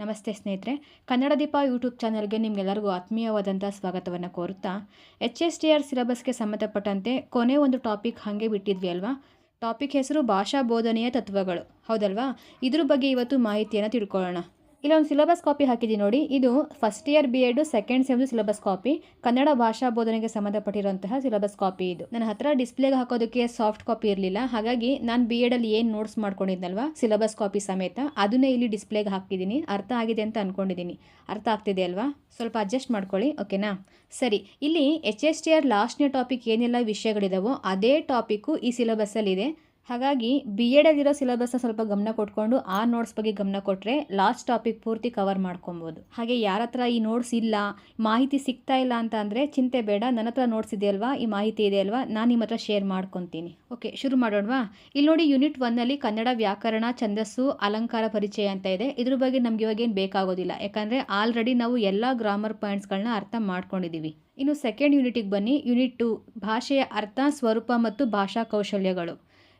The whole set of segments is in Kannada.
ನಮಸ್ತೆ ಸ್ನೇಹಿತರೆ, ಕನ್ನಡ ದೀಪ ಯೂಟ್ಯೂಬ್ ಚಾನಲ್ಗೆ ನಿಮಗೆಲ್ಲರಿಗೂ ಆತ್ಮೀಯವಾದಂಥ ಸ್ವಾಗತವನ್ನು ಕೋರುತ್ತಾ, ಎಚ್ ಎಸ್ ಟಿ ಆರ್ ಸಿಲೆಬಸ್ಗೆ ಸಂಬಂಧಪಟ್ಟಂತೆ ಕೊನೆ ಒಂದು ಟಾಪಿಕ್ ಹಾಗೆ ಬಿಟ್ಟಿದ್ವಿ ಅಲ್ವಾ? ಟಾಪಿಕ್ ಹೆಸರು ಭಾಷಾ ಬೋಧನೆಯ ತತ್ವಗಳು. ಹೌದಲ್ವಾ? ಇದ್ರ ಬಗ್ಗೆ ಇವತ್ತು ಮಾಹಿತಿಯನ್ನು ತಿಳ್ಕೊಳ್ಳೋಣ. ಇಲ್ಲೊಂದು ಸಿಲೆಬಸ್ ಕಾಪಿ ಹಾಕಿದ್ದೀನಿ ನೋಡಿ. ಇದು first year B Ed second ಸೆಮ್ದು syllabus copy Kannada ಭಾಷಾ ಬೋಧನೆಗೆ ಸಂಬಂಧಪಟ್ಟಿರುವಂತಹ ಸಿಲೆಬಸ್ ಕಾಪಿ ಇದು. ನನ್ನ ಹತ್ರ ಡಿಸ್ಪ್ಲೇಗೆ ಹಾಕೋದಕ್ಕೆ ಸಾಫ್ಟ್ ಕಾಪಿ ಇರಲಿಲ್ಲ. ಹಾಗಾಗಿ ನಾನು ಬಿ ಎಡಲ್ಲಿ ಏನು ನೋಟ್ಸ್ ಮಾಡ್ಕೊಂಡಿದ್ನಲ್ವಾ ಸಿಲೆಬಸ್ ಕಾಪಿ ಸಮೇತ ಅದನ್ನೇ ಇಲ್ಲಿ ಡಿಸ್ಪ್ಲೇಗೆ ಹಾಕಿದ್ದೀನಿ ಅರ್ಥ ಆಗಿದೆ ಅಂತ ಅಂದ್ಕೊಂಡಿದ್ದೀನಿ ಅರ್ಥ ಆಗ್ತಿದೆ ಅಲ್ವಾ? ಸ್ವಲ್ಪ ಅಡ್ಜಸ್ಟ್ ಮಾಡ್ಕೊಳ್ಳಿ ಓಕೆನಾ ಸರಿ, ಇಲ್ಲಿ ಎಚ್ ಎಸ್ ಟಿ ಆರ್ ಲಾಸ್ಟ್ನೇ ಟಾಪಿಕ್ ಏನೆಲ್ಲ ವಿಷಯಗಳಿದಾವೋ, ಅದೇ ಟಾಪಿಕ್ಕು ಈ ಸಿಲೆಬಸ್ಸಲ್ಲಿದೆ ಹಾಗಾಗಿ ಬಿ ಎಡಲ್ಲಿರೋ ಸಿಲೆಬಸ್ನ ಸ್ವಲ್ಪ ಗಮನ ಕೊಟ್ಕೊಂಡು ಆ ನೋಟ್ಸ್ ಬಗ್ಗೆ ಗಮನ ಕೊಟ್ಟರೆ ಲಾಸ್ಟ್ ಟಾಪಿಕ್ ಪೂರ್ತಿ ಕವರ್ ಮಾಡ್ಕೊಬೋದು. ಹಾಗೆ ಯಾರ ಹತ್ರ ಈ ನೋಟ್ಸ್ ಇಲ್ಲ, ಮಾಹಿತಿ ಸಿಗ್ತಾ ಇಲ್ಲ ಅಂತ ಅಂದರೆ ಚಿಂತೆ ಬೇಡ ನನ್ನ ಹತ್ರ ನೋಟ್ಸ್ ಇದೆ ಅಲ್ವಾ, ಈ ಮಾಹಿತಿ ಇದೆ ಅಲ್ವಾ, ನಾನು ನಿಮ್ಮ ಹತ್ರ ಶೇರ್ ಮಾಡ್ಕೊತೀನಿ. ಓಕೆ ಶುರು ಮಾಡೋಣವಾ? ಇಲ್ಲಿ ನೋಡಿ ಯೂನಿಟ್ ಒನ್ನಲ್ಲಿ ಕನ್ನಡ ವ್ಯಾಕರಣ, ಛಂದಸ್ಸು, ಅಲಂಕಾರ, ಪರಿಚಯ ಅಂತ ಇದೆ. ಇದ್ರ ಬಗ್ಗೆ ನಮ್ಗೆ ಇವಾಗ ಏನು ಬೇಕಾಗೋದಿಲ್ಲ. ಯಾಕಂದರೆ ಆಲ್ರೆಡಿ ನಾವು ಎಲ್ಲ ಗ್ರಾಮರ್ ಪಾಯಿಂಟ್ಸ್ಗಳನ್ನ ಅರ್ಥ ಮಾಡ್ಕೊಂಡಿದ್ದೀವಿ ಇನ್ನು ಸೆಕೆಂಡ್ ಯೂನಿಟಿಗೆ ಬನ್ನಿ. ಯೂನಿಟ್ ಟು ಭಾಷೆಯ ಅರ್ಥ, ಸ್ವರೂಪ ಮತ್ತು ಭಾಷಾ ಕೌಶಲ್ಯಗಳು.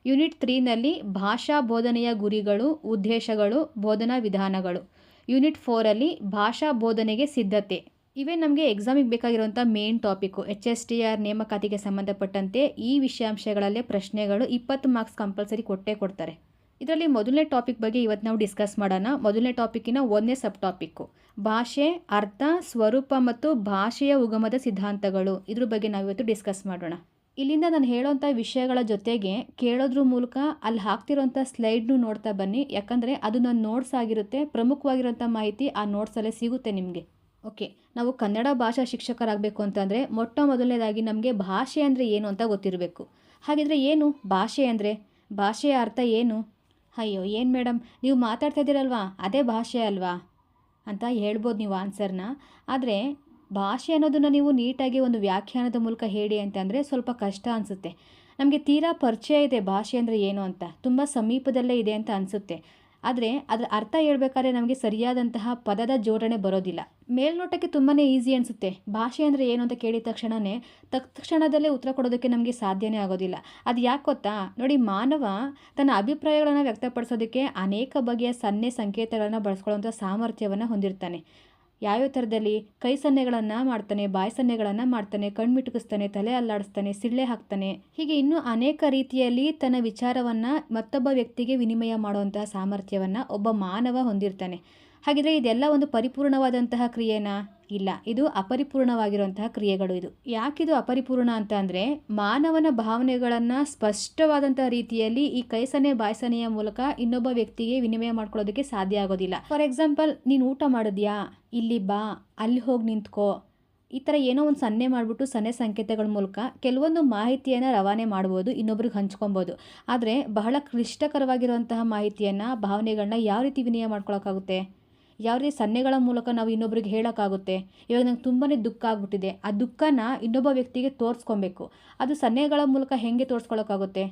ಯೂನಿಟ್ ತ್ರೀನಲ್ಲಿ ಭಾಷಾ ಬೋಧನೆಯ ಗುರಿಗಳು, ಉದ್ದೇಶಗಳು, ಬೋಧನಾ ವಿಧಾನಗಳು. ಯೂನಿಟ್ ಫೋರಲ್ಲಿ ಭಾಷಾ ಬೋಧನೆಗೆ ಸಿದ್ಧತೆ. ಇವೇ ನಮಗೆ ಎಕ್ಸಾಮಿಗೆ ಬೇಕಾಗಿರುವಂಥ main topic H S T R ನೇಮಕಾತಿಗೆ ಸಂಬಂಧಪಟ್ಟಂತೆ ಈ ವಿಷಯಾಂಶಗಳಲ್ಲೇ ಪ್ರಶ್ನೆಗಳು ಇಪ್ಪತ್ತು ಮಾರ್ಕ್ಸ್ ಕಂಪಲ್ಸರಿ ಕೊಟ್ಟೇ ಕೊಡ್ತಾರೆ. ಇದರಲ್ಲಿ ಮೊದಲನೇ ಟಾಪಿಕ್ ಬಗ್ಗೆ ಇವತ್ತು ನಾವು ಡಿಸ್ಕಸ್ ಮಾಡೋಣ. ಮೊದಲನೇ ಟಾಪಿಕ್ಕಿನ ಒಂದನೇ ಸಬ್ ಟಾಪಿಕ್ಕು ಭಾಷೆ, ಅರ್ಥ, ಸ್ವರೂಪ ಮತ್ತು ಭಾಷೆಯ ಉಗಮದ ಸಿದ್ಧಾಂತಗಳು. ಇದ್ರ ಬಗ್ಗೆ ನಾವು ಇವತ್ತು ಡಿಸ್ಕಸ್ ಮಾಡೋಣ. ಇಲ್ಲಿಂದ ನಾನು ಹೇಳೋವಂಥ ವಿಷಯಗಳ ಜೊತೆಗೆ ಕೇಳೋದ್ರ ಮೂಲಕ ಅಲ್ಲಿ ಹಾಕ್ತಿರೋಂಥ ಸ್ಲೈಡ್ನು ನೋಡ್ತಾ ಬನ್ನಿ. ಯಾಕಂದರೆ ಅದು ನನ್ನ ನೋಟ್ಸ್ ಆಗಿರುತ್ತೆ. ಪ್ರಮುಖವಾಗಿರೋಂಥ ಮಾಹಿತಿ ಆ ನೋಟ್ಸಲ್ಲೇ ಸಿಗುತ್ತೆ ನಿಮಗೆ. ಓಕೆ ನಾವು ಕನ್ನಡ ಭಾಷಾ ಶಿಕ್ಷಕರಾಗಬೇಕು ಅಂತಂದರೆ ಮೊಟ್ಟ ಮೊದಲನೇದಾಗಿ ನಮಗೆ ಭಾಷೆ ಅಂದರೆ ಏನು ಅಂತ ಗೊತ್ತಿರಬೇಕು. ಹಾಗಿದ್ರೆ ಏನು? ಭಾಷೆ ಅಂದರೆ? ಭಾಷೆಯ ಅರ್ಥ ಏನು? ಅಯ್ಯೋ, ಏನು ಮೇಡಮ್ ನೀವು ಮಾತಾಡ್ತಾ ಇದ್ದೀರಲ್ವಾ? ಅದೇ ಭಾಷೆ ಅಲ್ವಾ? ಅಂತ ಹೇಳ್ಬೋದು ನೀವು ಆನ್ಸರ್ನ ಆದರೆ ಭಾಷೆ ಅನ್ನೋದನ್ನು ನೀವು ನೀಟಾಗಿ ಒಂದು ವ್ಯಾಖ್ಯಾನದ ಮೂಲಕ ಹೇಳಿ ಅಂತಂದರೆ ಸ್ವಲ್ಪ ಕಷ್ಟ ಅನಿಸುತ್ತೆ. ನಮಗೆ ತೀರಾ ಪರಿಚಯ ಇದೆ ಭಾಷೆ ಅಂದರೆ ಏನು ಅಂತ. ತುಂಬ ಸಮೀಪದಲ್ಲೇ ಇದೆ ಅಂತ ಅನಿಸುತ್ತೆ. ಆದರೆ ಅದರ ಅರ್ಥ ಹೇಳ್ಬೇಕಾದ್ರೆ ನಮಗೆ ಸರಿಯಾದಂತಹ ಪದದ ಜೋಡಣೆ ಬರೋದಿಲ್ಲ. ಮೇಲ್ನೋಟಕ್ಕೆ ತುಂಬಾ ಈಸಿ ಅನಿಸುತ್ತೆ. ಭಾಷೆ ಅಂದರೆ ಏನು ಅಂತ ಕೇಳಿದ ತಕ್ಷಣವೇ ತಕ್ಷಣದಲ್ಲೇ ಉತ್ತರ ಕೊಡೋದಕ್ಕೆ ನಮಗೆ ಸಾಧ್ಯನೇ ಆಗೋದಿಲ್ಲ. ಅದು ಯಾಕೆ ಗೊತ್ತಾ? ನೋಡಿ, ಮಾನವ ತನ್ನ ಅಭಿಪ್ರಾಯಗಳನ್ನು ವ್ಯಕ್ತಪಡಿಸೋದಕ್ಕೆ ಅನೇಕ ಬಗೆಯ ಸನ್ನೆ ಸಂಕೇತಗಳನ್ನು ಬಳಸ್ಕೊಳ್ಳುವಂಥ ಸಾಮರ್ಥ್ಯವನ್ನು ಹೊಂದಿರ್ತಾನೆ. ಯಾವ್ಯಾವ ಥರದಲ್ಲಿ ಕೈ ಸನ್ನೆಗಳನ್ನು ಮಾಡ್ತಾನೆ, ಬಾಯಿ ಸನ್ನೆಗಳನ್ನು ಮಾಡ್ತಾನೆ ಕಣ್ಮಿಟುಕಿಸ್ತಾನೆ ತಲೆ ಅಲ್ಲಾಡಿಸ್ತಾನೆ, ಸಿಳ್ಳೆ ಹಾಕ್ತಾನೆ. ಹೀಗೆ ಇನ್ನೂ ಅನೇಕ ರೀತಿಯಲ್ಲಿ ತನ್ನ ವಿಚಾರವನ್ನು ಮತ್ತೊಬ್ಬ ವ್ಯಕ್ತಿಗೆ ವಿನಿಮಯ ಮಾಡುವಂತಹ ಸಾಮರ್ಥ್ಯವನ್ನು ಒಬ್ಬ ಮಾನವ ಹೊಂದಿರ್ತಾನೆ. ಹಾಗಿದ್ರೆ ಇದೆಲ್ಲ ಒಂದು ಪರಿಪೂರ್ಣವಾದಂತಹ ಕ್ರಿಯೆನಾ? ಇಲ್ಲ. ಇದು ಅಪರಿಪೂರ್ಣವಾಗಿರುವಂತಹ ಕ್ರಿಯೆಗಳು ಇದು. ಯಾಕಿದು ಅಪರಿಪೂರ್ಣ ಅಂತ ಅಂದರೆ ಮಾನವನ ಭಾವನೆಗಳನ್ನು ಸ್ಪಷ್ಟವಾದಂತಹ ರೀತಿಯಲ್ಲಿ ಈ ಕೈಸನೆ ಬಾಯ್ಸನೆಯ ಮೂಲಕ ಇನ್ನೊಬ್ಬ ವ್ಯಕ್ತಿಗೆ ವಿನಿಮಯ ಮಾಡ್ಕೊಳ್ಳೋದಕ್ಕೆ ಸಾಧ್ಯ ಆಗೋದಿಲ್ಲ. ಫಾರ್ ಎಕ್ಸಾಂಪಲ್, ನೀನು ಊಟ ಮಾಡಿದ್ಯಾ? ಇಲ್ಲಿ ಬಾ. ಅಲ್ಲಿ ಹೋಗಿ ನಿಂತ್ಕೋ. ಈ ಥರ ಏನೋ ಒಂದು ಸನ್ನೆ ಮಾಡಿಬಿಟ್ಟು ಸನ್ನೆ ಸಂಕೇತಗಳ ಮೂಲಕ ಕೆಲವೊಂದು ಮಾಹಿತಿಯನ್ನು ರವಾನೆ ಮಾಡ್ಬೋದು, ಇನ್ನೊಬ್ರಿಗೆ ಹಂಚ್ಕೊಬೋದು. ಆದರೆ ಬಹಳ ಕ್ಲಿಷ್ಟಕರವಾಗಿರುವಂತಹ ಮಾಹಿತಿಯನ್ನು, ಭಾವನೆಗಳನ್ನ ಯಾವ ರೀತಿ ವಿನಿಮಯ ಮಾಡ್ಕೊಳಕ್ಕಾಗುತ್ತೆ? ಯಾವ ರೀತಿ ಸನ್ನೆಗಳ ಮೂಲಕ ನಾವು ಇನ್ನೊಬ್ರಿಗೆ ಹೇಳೋಕ್ಕಾಗುತ್ತೆ. ಇವಾಗ ನಂಗೆ ತುಂಬಾ ದುಃಖ ಆಗ್ಬಿಟ್ಟಿದೆ. ಆ ದುಃಖನ ಇನ್ನೊಬ್ಬ ವ್ಯಕ್ತಿಗೆ ತೋರಿಸ್ಕೊಬೇಕು. ಅದು ಸನ್ನೆಗಳ ಮೂಲಕ ಹೇಗೆ ತೋರಿಸ್ಕೊಳ್ಳೋಕ್ಕಾಗುತ್ತೆ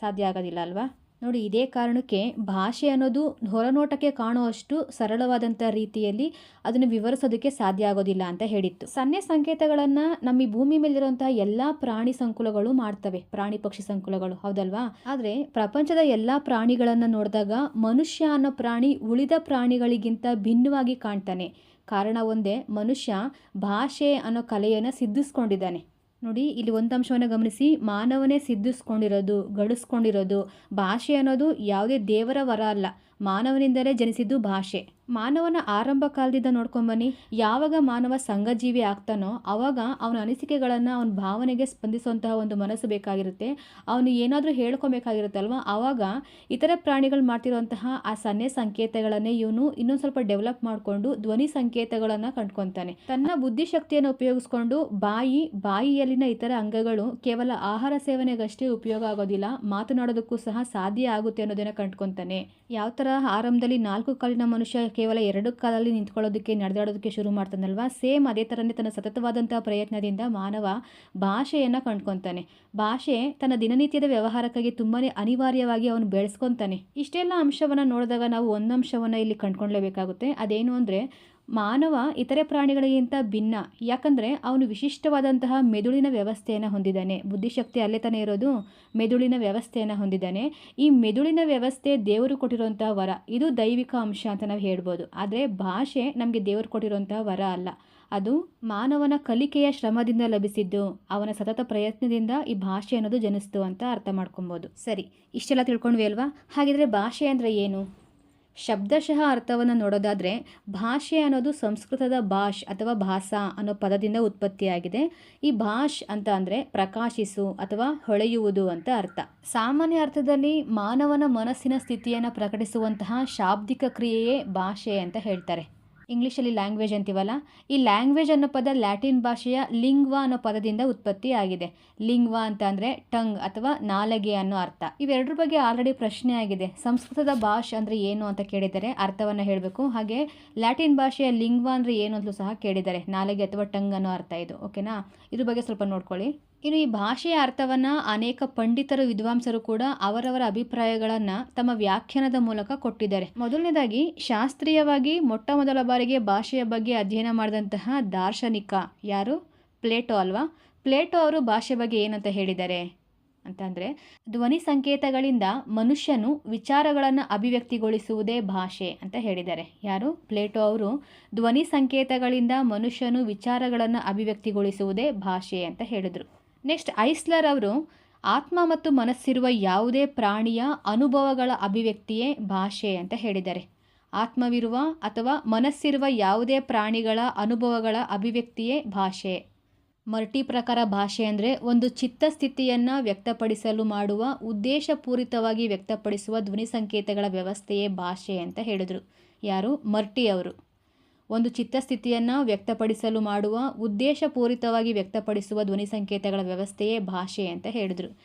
ಸಾಧ್ಯ ಆಗೋದಿಲ್ಲ ಅಲ್ವಾ? ನೋಡಿ, ಇದೇ ಕಾರಣಕ್ಕೆ ಭಾಷೆ ಅನ್ನೋದು ಹೊರನೋಟಕ್ಕೆ ಕಾಣುವಷ್ಟು ಸರಳವಾದಂಥ ರೀತಿಯಲ್ಲಿ ಅದನ್ನು ವಿವರಿಸೋದಕ್ಕೆ ಸಾಧ್ಯ ಆಗೋದಿಲ್ಲ ಅಂತ ಹೇಳಿತ್ತು. ಸನ್ನೆ ಸಂಕೇತಗಳನ್ನು ನಮ್ಮ ಈ ಭೂಮಿ ಮೇಲಿರುವಂತಹ ಎಲ್ಲ ಪ್ರಾಣಿ ಸಂಕುಲಗಳು ಮಾಡ್ತವೆ. ಪ್ರಾಣಿ ಪಕ್ಷಿ ಸಂಕುಲಗಳು, ಹೌದಲ್ವಾ? ಆದರೆ ಪ್ರಪಂಚದ ಎಲ್ಲ ಪ್ರಾಣಿಗಳನ್ನು ನೋಡಿದಾಗ ಮನುಷ್ಯ ಅನ್ನೋ ಪ್ರಾಣಿ ಉಳಿದ ಪ್ರಾಣಿಗಳಿಗಿಂತ ಭಿನ್ನವಾಗಿ ಕಾಣ್ತಾನೆ. ಕಾರಣ ಒಂದೇ, ಮನುಷ್ಯ ಭಾಷೆ ಅನ್ನೋ ಕಲೆಯನ್ನು ಸಿದ್ಧಿಸ್ಕೊಂಡಿದ್ದಾನೆ. ನೋಡಿ ಇಲ್ಲಿ ಒಂದು ಅಂಶವನ್ನು ಗಮನಿಸಿ. ಮಾನವನೇ ಸಿದ್ಧಿಸ್ಕೊಂಡಿರೋದು ಗಳಿಸ್ಕೊಂಡಿರೋದು ಭಾಷೆ ಅನ್ನೋದು ಯಾವುದೇ ದೇವರ ವರ ಅಲ್ಲ. ಮಾನವನಿಂದಲೇ ಜನಿಸಿದ್ದು ಭಾಷೆ. ಮಾನವನ ಆರಂಭ ಕಾಲದಿಂದ ನೋಡ್ಕೊಂಬನ್ನಿ ಯಾವಾಗ ಮಾನವ ಸಂಘಜೀವಿ ಆಗ್ತಾನೋ ಆವಾಗ ಅವನ ಅನಿಸಿಕೆಗಳನ್ನು ಅವನ ಭಾವನೆಗೆ ಸ್ಪಂದಿಸುವಂತಹ ಒಂದು ಮನಸ್ಸು ಬೇಕಾಗಿರುತ್ತೆ. ಅವನು ಏನಾದರೂ ಹೇಳ್ಕೊಬೇಕಾಗಿರುತ್ತಲ್ವ? ಆವಾಗ ಇತರ ಪ್ರಾಣಿಗಳು ಮಾಡ್ತಿರುವಂತಹ ಆ ಸನ್ನೆ ಸಂಕೇತಗಳನ್ನೇ ಇವನು ಇನ್ನೊಂದು ಸ್ವಲ್ಪ ಡೆವಲಪ್ ಮಾಡಿಕೊಂಡು ಧ್ವನಿ ಸಂಕೇತಗಳನ್ನು ಕಂಡ್ಕೊತಾನೆ. ತನ್ನ ಬುದ್ಧಿಶಕ್ತಿಯನ್ನು ಉಪಯೋಗಿಸ್ಕೊಂಡು ಬಾಯಿ, ಬಾಯಿಯಲ್ಲಿನ ಇತರ ಅಂಗಗಳು ಕೇವಲ ಆಹಾರ ಸೇವನೆಗಷ್ಟೇ ಉಪಯೋಗ ಆಗೋದಿಲ್ಲ, ಮಾತನಾಡೋದಕ್ಕೂ ಸಹ ಸಾಧ್ಯ ಆಗುತ್ತೆ ಅನ್ನೋದನ್ನು ಕಂಡ್ಕೊತಾನೆ. ಯಾವ ಥರ ಆರಂಭದಲ್ಲಿ ನಾಲ್ಕು ಕಾಲಿನ ಮನುಷ್ಯ ಕೇವಲ ಎರಡು ಕಾಲಲ್ಲಿ ನಿಂತ್ಕೊಳ್ಳೋದಕ್ಕೆ, ನಡೆದಾಡೋದಕ್ಕೆ ಶುರು ಮಾಡ್ತಾನಲ್ವಾ? ಸೇಮ್ ಅದೇ ಥರನೇ ತನ್ನ ಸತತವಾದಂಥ ಪ್ರಯತ್ನದಿಂದ ಮಾನವ ಭಾಷೆಯನ್ನು ಕಂಡ್ಕೊತಾನೆ. ಭಾಷೆ ತನ್ನ ದಿನನಿತ್ಯದ ವ್ಯವಹಾರಕ್ಕಾಗಿ ತುಂಬಾ ಅನಿವಾರ್ಯವಾಗಿ ಅವನು ಬೆಳೆಸ್ಕೊತಾನೆ. ಇಷ್ಟೆಲ್ಲ ಅಂಶವನ್ನು ನೋಡಿದಾಗ ನಾವು ಒಂದು ಅಂಶವನ್ನು ಇಲ್ಲಿ ಕಂಡ್ಕೊಳ್ಳೇಬೇಕಾಗುತ್ತೆ ಅದೇನು ಅಂದರೆ ಮಾನವ ಇತರೆ ಪ್ರಾಣಿಗಳಿಗಿಂತ ಭಿನ್ನ. ಯಾಕಂದರೆ ಅವನು ವಿಶಿಷ್ಟವಾದಂತಹ ಮೆದುಳಿನ ವ್ಯವಸ್ಥೆಯನ್ನು ಹೊಂದಿದ್ದಾನೆ. ಬುದ್ಧಿಶಕ್ತಿ ಅಲ್ಲೇ ತಾನೇ ಇರೋದು, ಮೆದುಳಿನ ವ್ಯವಸ್ಥೆಯನ್ನು ಹೊಂದಿದ್ದಾನೆ. ಈ ಮೆದುಳಿನ ವ್ಯವಸ್ಥೆ ದೇವರು ಕೊಟ್ಟಿರುವಂತಹ ವರ. ಇದು ದೈವಿಕ ಅಂಶ ಅಂತ ನಾವು ಹೇಳ್ಬೋದು. ಆದರೆ ಭಾಷೆ ನಮಗೆ ದೇವರು ಕೊಟ್ಟಿರುವಂತಹ ವರ ಅಲ್ಲ. ಅದು ಮಾನವನ ಕಲಿಕೆಯ ಶ್ರಮದಿಂದ ಲಭಿಸಿದ್ದು, ಅವನ ಸತತ ಪ್ರಯತ್ನದಿಂದ ಈ ಭಾಷೆ ಅನ್ನೋದು ಜನಿಸ್ತು ಅಂತ ಅರ್ಥ ಮಾಡ್ಕೊಬೋದು. ಸರಿ, ಇಷ್ಟೆಲ್ಲ ತಿಳ್ಕೊಂಡ್ವಿ ಅಲ್ವಾ? ಹಾಗಿದ್ರೆ ಭಾಷೆ ಅಂದರೆ ಏನು? ಶಬ್ದಶಃ ಅರ್ಥವನ್ನು ನೋಡೋದಾದರೆ ಭಾಷೆ ಅನ್ನೋದು ಸಂಸ್ಕೃತದ ಭಾಷ್ ಅಥವಾ ಭಾಷಾ ಅನ್ನೋ ಪದದಿಂದ ಉತ್ಪತ್ತಿಯಾಗಿದೆ. ಈ ಭಾಷ್ ಅಂತ ಅಂದರೆ ಪ್ರಕಾಶಿಸು ಅಥವಾ ಹೊಳೆಯುವುದು ಅಂತ ಅರ್ಥ. ಸಾಮಾನ್ಯ ಅರ್ಥದಲ್ಲಿ ಮಾನವನ ಮನಸ್ಸಿನ ಸ್ಥಿತಿಯನ್ನು ಪ್ರಕಟಿಸುವಂತಹ ಶಾಬ್ದಿಕ ಕ್ರಿಯೆಯೇ ಭಾಷೆ ಅಂತ ಹೇಳ್ತಾರೆ. ಇಂಗ್ಲೀಷಲ್ಲಿ ಲ್ಯಾಂಗ್ವೇಜ್ ಅಂತೀವಲ್ಲ? ಈ ಲ್ಯಾಂಗ್ವೇಜ್ ಅನ್ನೋ ಪದ ಲ್ಯಾಟಿನ್ ಭಾಷೆಯ ಲಿಂಗ್ವಾ ಅನ್ನೋ ಪದದಿಂದ ಉತ್ಪತ್ತಿ ಆಗಿದೆ. ಲಿಂಗ್ವಾ ಅಂತ ಅಂದರೆ ಟಂಗ್ ಅಥವಾ ನಾಲಗೆ ಅನ್ನೋ ಅರ್ಥ. ಇವೆರಡರ ಬಗ್ಗೆ ಆಲ್ರೆಡಿ ಪ್ರಶ್ನೆ ಆಗಿದೆ. ಸಂಸ್ಕೃತದ ಭಾಷೆ ಅಂದರೆ ಏನು ಅಂತ ಕೇಳಿದರೆ ಅರ್ಥವನ್ನು ಹೇಳಬೇಕು. ಹಾಗೆ ಲ್ಯಾಟಿನ್ ಭಾಷೆಯ ಲಿಂಗ್ವಾ ಅಂದರೆ ಏನು ಅಂತಲೂ ಸಹ ಕೇಳಿದ್ದಾರೆ ನಾಲಗೆ ಅಥವಾ ಟಂಗ್ ಅನ್ನೋ ಅರ್ಥ ಇದು. ಓಕೆನಾ? ಇದ್ರ ಬಗ್ಗೆ ಸ್ವಲ್ಪ ನೋಡ್ಕೊಳ್ಳಿ. ಇನ್ನು ಈ ಭಾಷೆಯ ಅರ್ಥವನ್ನು ಅನೇಕ ಪಂಡಿತರು, ವಿದ್ವಾಂಸರು ಕೂಡ ಅವರವರ ಅಭಿಪ್ರಾಯಗಳನ್ನು ತಮ್ಮ ವ್ಯಾಖ್ಯಾನದ ಮೂಲಕ ಕೊಟ್ಟಿದ್ದಾರೆ. ಮೊದಲನೇದಾಗಿ, ಶಾಸ್ತ್ರೀಯವಾಗಿ ಮೊಟ್ಟ ಮೊದಲ ಬಾರಿಗೆ ಭಾಷೆಯ ಬಗ್ಗೆ ಅಧ್ಯಯನ ಮಾಡಿದಂತಹ ದಾರ್ಶನಿಕ ಯಾರು? ಪ್ಲೇಟೋ ಅಲ್ವಾ? ಪ್ಲೇಟೋ ಅವರು ಭಾಷೆ ಬಗ್ಗೆ ಏನಂತ ಹೇಳಿದ್ದಾರೆ ಅಂತಂದರೆ ಧ್ವನಿ ಸಂಕೇತಗಳಿಂದ ಮನುಷ್ಯನು ವಿಚಾರಗಳನ್ನು ಅಭಿವ್ಯಕ್ತಿಗೊಳಿಸುವುದೇ ಭಾಷೆ ಅಂತ ಹೇಳಿದ್ದಾರೆ ಯಾರು? ಪ್ಲೇಟೋ ಅವರು ಧ್ವನಿ ಸಂಕೇತಗಳಿಂದ ಮನುಷ್ಯನು ವಿಚಾರಗಳನ್ನು ಅಭಿವ್ಯಕ್ತಿಗೊಳಿಸುವುದೇ ಭಾಷೆ ಅಂತ ಹೇಳಿದರು. ನೆಕ್ಸ್ಟ್ ಐಸ್ಲರ್ ಅವರು, ಆತ್ಮ ಮತ್ತು ಮನಸ್ಸಿರುವ ಯಾವುದೇ ಪ್ರಾಣಿಯ ಅನುಭವಗಳ ಅಭಿವ್ಯಕ್ತಿಯೇ ಭಾಷೆ ಅಂತ ಹೇಳಿದ್ದಾರೆ. ಆತ್ಮವಿರುವ ಅಥವಾ ಮನಸ್ಸಿರುವ ಯಾವುದೇ ಪ್ರಾಣಿಗಳ ಅನುಭವಗಳ ಅಭಿವ್ಯಕ್ತಿಯೇ ಭಾಷೆ. ಮರ್ಟಿ ಪ್ರಕಾರ ಭಾಷೆ ಅಂದರೆ ಒಂದು ಚಿತ್ತ ಸ್ಥಿತಿಯನ್ನು ವ್ಯಕ್ತಪಡಿಸಲು ಮಾಡುವ, ಉದ್ದೇಶಪೂರಿತವಾಗಿ ವ್ಯಕ್ತಪಡಿಸುವ ಧ್ವನಿ ಸಂಕೇತಗಳ ವ್ಯವಸ್ಥೆಯೇ ಭಾಷೆ ಅಂತ ಹೇಳಿದರು. ಯಾರು? ಮರ್ಟಿ ಅವರು. ಒಂದು ಚಿತ್ತಸ್ಥಿತಿಯನ್ನು ವ್ಯಕ್ತಪಡಿಸಲು ಮಾಡುವ, ಉದ್ದೇಶಪೂರಿತವಾಗಿ ವ್ಯಕ್ತಪಡಿಸುವ ಧ್ವನಿ ಸಂಕೇತಗಳ ವ್ಯವಸ್ಥೆಯೇ ಭಾಷೆ ಅಂತ ಹೇಳಿದರು.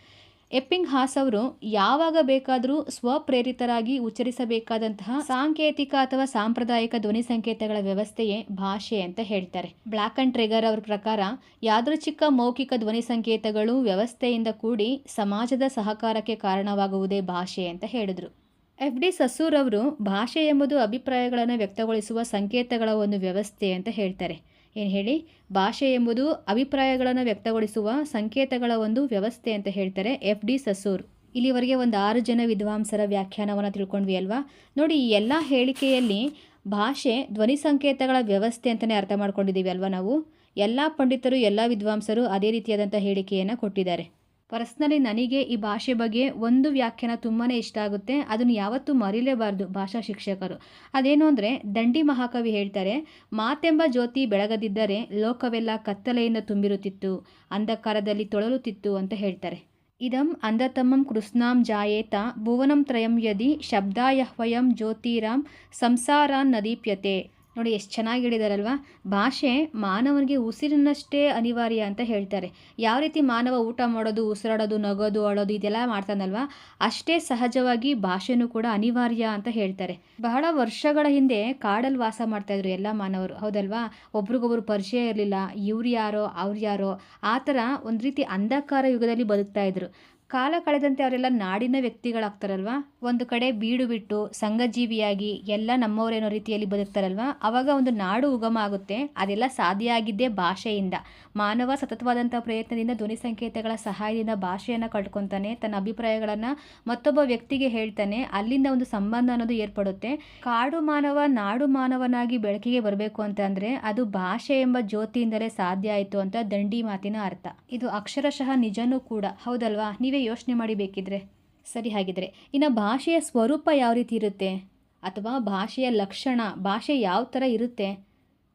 ಎಪ್ಪಿಂಗ್ ಹಾಸ್ ಅವರು ಯಾವಾಗ ಬೇಕಾದರೂ ಸ್ವಪ್ರೇರಿತರಾಗಿ ಉಚ್ಚರಿಸಬೇಕಾದಂತಹ ಸಾಂಕೇತಿಕ ಅಥವಾ ಸಾಂಪ್ರದಾಯಿಕ ಧ್ವನಿ ಸಂಕೇತಗಳ ವ್ಯವಸ್ಥೆಯೇ ಭಾಷೆ ಅಂತ ಹೇಳ್ತಾರೆ. ಬ್ಲ್ಯಾಕ್ ಅಂಡ್ ಟ್ರೆಗರ್ ಅವರ ಪ್ರಕಾರ ಯಾದೃಚ್ಛಿಕ ಮೌಖಿಕ ಧ್ವನಿ ಸಂಕೇತಗಳು ವ್ಯವಸ್ಥೆಯಿಂದ ಕೂಡಿ ಸಮಾಜದ ಸಹಕಾರಕ್ಕೆ ಕಾರಣವಾಗುವುದೇ ಭಾಷೆ ಅಂತ ಹೇಳಿದರು. ಎಫ್ ಡಿ ಸಸೂರ್ ಅವರು ಭಾಷೆ ಎಂಬುದು ಅಭಿಪ್ರಾಯಗಳನ್ನು ವ್ಯಕ್ತಗೊಳಿಸುವ ಸಂಕೇತಗಳ ಒಂದು ವ್ಯವಸ್ಥೆ ಅಂತ ಹೇಳ್ತಾರೆ. ಏನು ಹೇಳಿ? ಭಾಷೆ ಎಂಬುದು ಅಭಿಪ್ರಾಯಗಳನ್ನು ವ್ಯಕ್ತಗೊಳಿಸುವ ಸಂಕೇತಗಳ ಒಂದು ವ್ಯವಸ್ಥೆ ಅಂತ ಹೇಳ್ತಾರೆ ಎಫ್ ಡಿ ಸಸೂರ್. ಇಲ್ಲಿವರೆಗೆ ಒಂದು ಆರು ಜನ ವಿದ್ವಾಂಸರ ವ್ಯಾಖ್ಯಾನವನ್ನು ತಿಳ್ಕೊಂಡ್ವಿ ಅಲ್ವಾ? ನೋಡಿ, ಈ ಎಲ್ಲ ಹೇಳಿಕೆಯಲ್ಲಿ ಭಾಷೆ ಧ್ವನಿ ಸಂಕೇತಗಳ ವ್ಯವಸ್ಥೆ ಅಂತಲೇ ಅರ್ಥ ಮಾಡ್ಕೊಂಡಿದ್ದೀವಿ ಅಲ್ವಾ ನಾವು? ಎಲ್ಲ ಪಂಡಿತರು, ಎಲ್ಲ ವಿದ್ವಾಂಸರು ಅದೇ ರೀತಿಯಾದಂಥ ಹೇಳಿಕೆಯನ್ನು ಕೊಟ್ಟಿದ್ದಾರೆ. ಪರ್ಸ್ನಲಿ ನನಗೆ ಈ ಭಾಷೆ ಬಗ್ಗೆ ಒಂದು ವ್ಯಾಖ್ಯಾನ ತುಂಬಾ ಇಷ್ಟ ಆಗುತ್ತೆ. ಅದನ್ನು ಯಾವತ್ತೂ ಮರೀಲೇಬಾರ್ದು ಭಾಷಾ ಶಿಕ್ಷಕರು. ಅದೇನು ಅಂದರೆ, ದಂಡಿ ಮಹಾಕವಿ ಹೇಳ್ತಾರೆ, ಮಾತೆಂಬ ಜ್ಯೋತಿ ಬೆಳಗದಿದ್ದರೆ ಲೋಕವೆಲ್ಲ ಕತ್ತಲೆಯಿಂದ ತುಂಬಿರುತ್ತಿತ್ತು, ಅಂಧಕಾರದಲ್ಲಿ ತೊಳಲುತ್ತಿತ್ತು ಅಂತ ಹೇಳ್ತಾರೆ. ಇದಂ ಅಂಧತಮಂ ಕೃಷ್ಣಾಂ ಜಾಯೇತ, ಭುವನಂ ತ್ರಯಂ ಯದಿ, ಶಬ್ದಾಯಹ್ವಯಂ ಜ್ಯೋತಿರಾಂ, ಸಂಸಾರಾನ್ ನದೀಪ್ಯತೆ. ನೋಡಿ, ಎಷ್ಟು ಚೆನ್ನಾಗಿ ಹೇಳಿದಾರಲ್ವಾ? ಭಾಷೆ ಮಾನವನಿಗೆ ಉಸಿರಿನಷ್ಟೇ ಅನಿವಾರ್ಯ ಅಂತ ಹೇಳ್ತಾರೆ. ಯಾವ ರೀತಿ ಮಾನವ ಊಟ ಮಾಡೋದು, ಉಸಿರಾಡೋದು, ನಗೋದು, ಅಳೋದು, ಇದೆಲ್ಲ ಮಾಡ್ತಾನಲ್ವಾ? ಅಷ್ಟೇ ಸಹಜವಾಗಿ ಭಾಷೆನೂ ಕೂಡ ಅನಿವಾರ್ಯ ಅಂತ ಹೇಳ್ತಾರೆ. ಬಹಳ ವರ್ಷಗಳ ಹಿಂದೆ ಕಾಡಲ್ಲಿ ವಾಸ ಮಾಡ್ತಾಯಿದ್ರು ಎಲ್ಲ ಮಾನವರು. ಹೌದಲ್ವಾ? ಒಬ್ರಿಗೊಬ್ರು ಪರಿಚಯ ಇರಲಿಲ್ಲ. ಇವ್ರು ಯಾರೋ, ಅವ್ರು ಯಾರೋ. ಆ ಥರ ಒಂದು ರೀತಿ ಅಂಧಕಾರ ಯುಗದಲ್ಲಿ ಬದುಕ್ತಾ ಇದ್ರು. ಕಾಲ ಕಳೆದಂತೆ ಅವರೆಲ್ಲ ನಾಡಿನ ವ್ಯಕ್ತಿಗಳಾಗ್ತಾರಲ್ವಾ? ಒಂದು ಕಡೆ ಬೀಡು ಬಿಟ್ಟು ಸಂಘಜೀವಿಯಾಗಿ ಎಲ್ಲ ನಮ್ಮವರೇನೋ ರೀತಿಯಲ್ಲಿ ಬದುಕ್ತಾರಲ್ವಾ? ಅವಾಗ ಒಂದು ನಾಡು ಉಗಮ ಆಗುತ್ತೆ. ಅದೆಲ್ಲ ಸಾಧ್ಯ ಆಗಿದ್ದೇ ಭಾಷೆಯಿಂದ. ಮಾನವ ಸತತವಾದಂಥ ಪ್ರಯತ್ನದಿಂದ ಧ್ವನಿ ಸಂಕೇತಗಳ ಸಹಾಯದಿಂದ ಭಾಷೆಯನ್ನು ಕಳ್ಕೊತಾನೆ, ತನ್ನ ಅಭಿಪ್ರಾಯಗಳನ್ನು ಮತ್ತೊಬ್ಬ ವ್ಯಕ್ತಿಗೆ ಹೇಳ್ತಾನೆ. ಅಲ್ಲಿಂದ ಒಂದು ಸಂಬಂಧ ಅನ್ನೋದು ಏರ್ಪಡುತ್ತೆ. ಕಾಡು ಮಾನವ, ನಾಡು ಮಾನವನಾಗಿ ಬೆಳಕಿಗೆ ಬರಬೇಕು ಅಂತಂದರೆ ಅದು ಭಾಷೆ ಎಂಬ ಜ್ಯೋತಿಯಿಂದಲೇ ಸಾಧ್ಯ ಆಯಿತು ಅಂತ ದಂಡಿ ಮಾತಿನ ಅರ್ಥ. ಇದು ಅಕ್ಷರಶಃ ನಿಜನೂ ಕೂಡ. ಹೌದಲ್ವಾ? ನೀವೇ ಯೋಚನೆ ಮಾಡಿ ಬೇಕಿದ್ರೆ, ಸರಿ ಹಾಗಿದ್ರೆ. ಇನ್ನು ಭಾಷೆಯ ಸ್ವರೂಪ ಯಾವ ರೀತಿ ಇರುತ್ತೆ? ಅಥವಾ ಭಾಷೆಯ ಲಕ್ಷಣ, ಭಾಷೆ ಯಾವ ಥರ ಇರುತ್ತೆ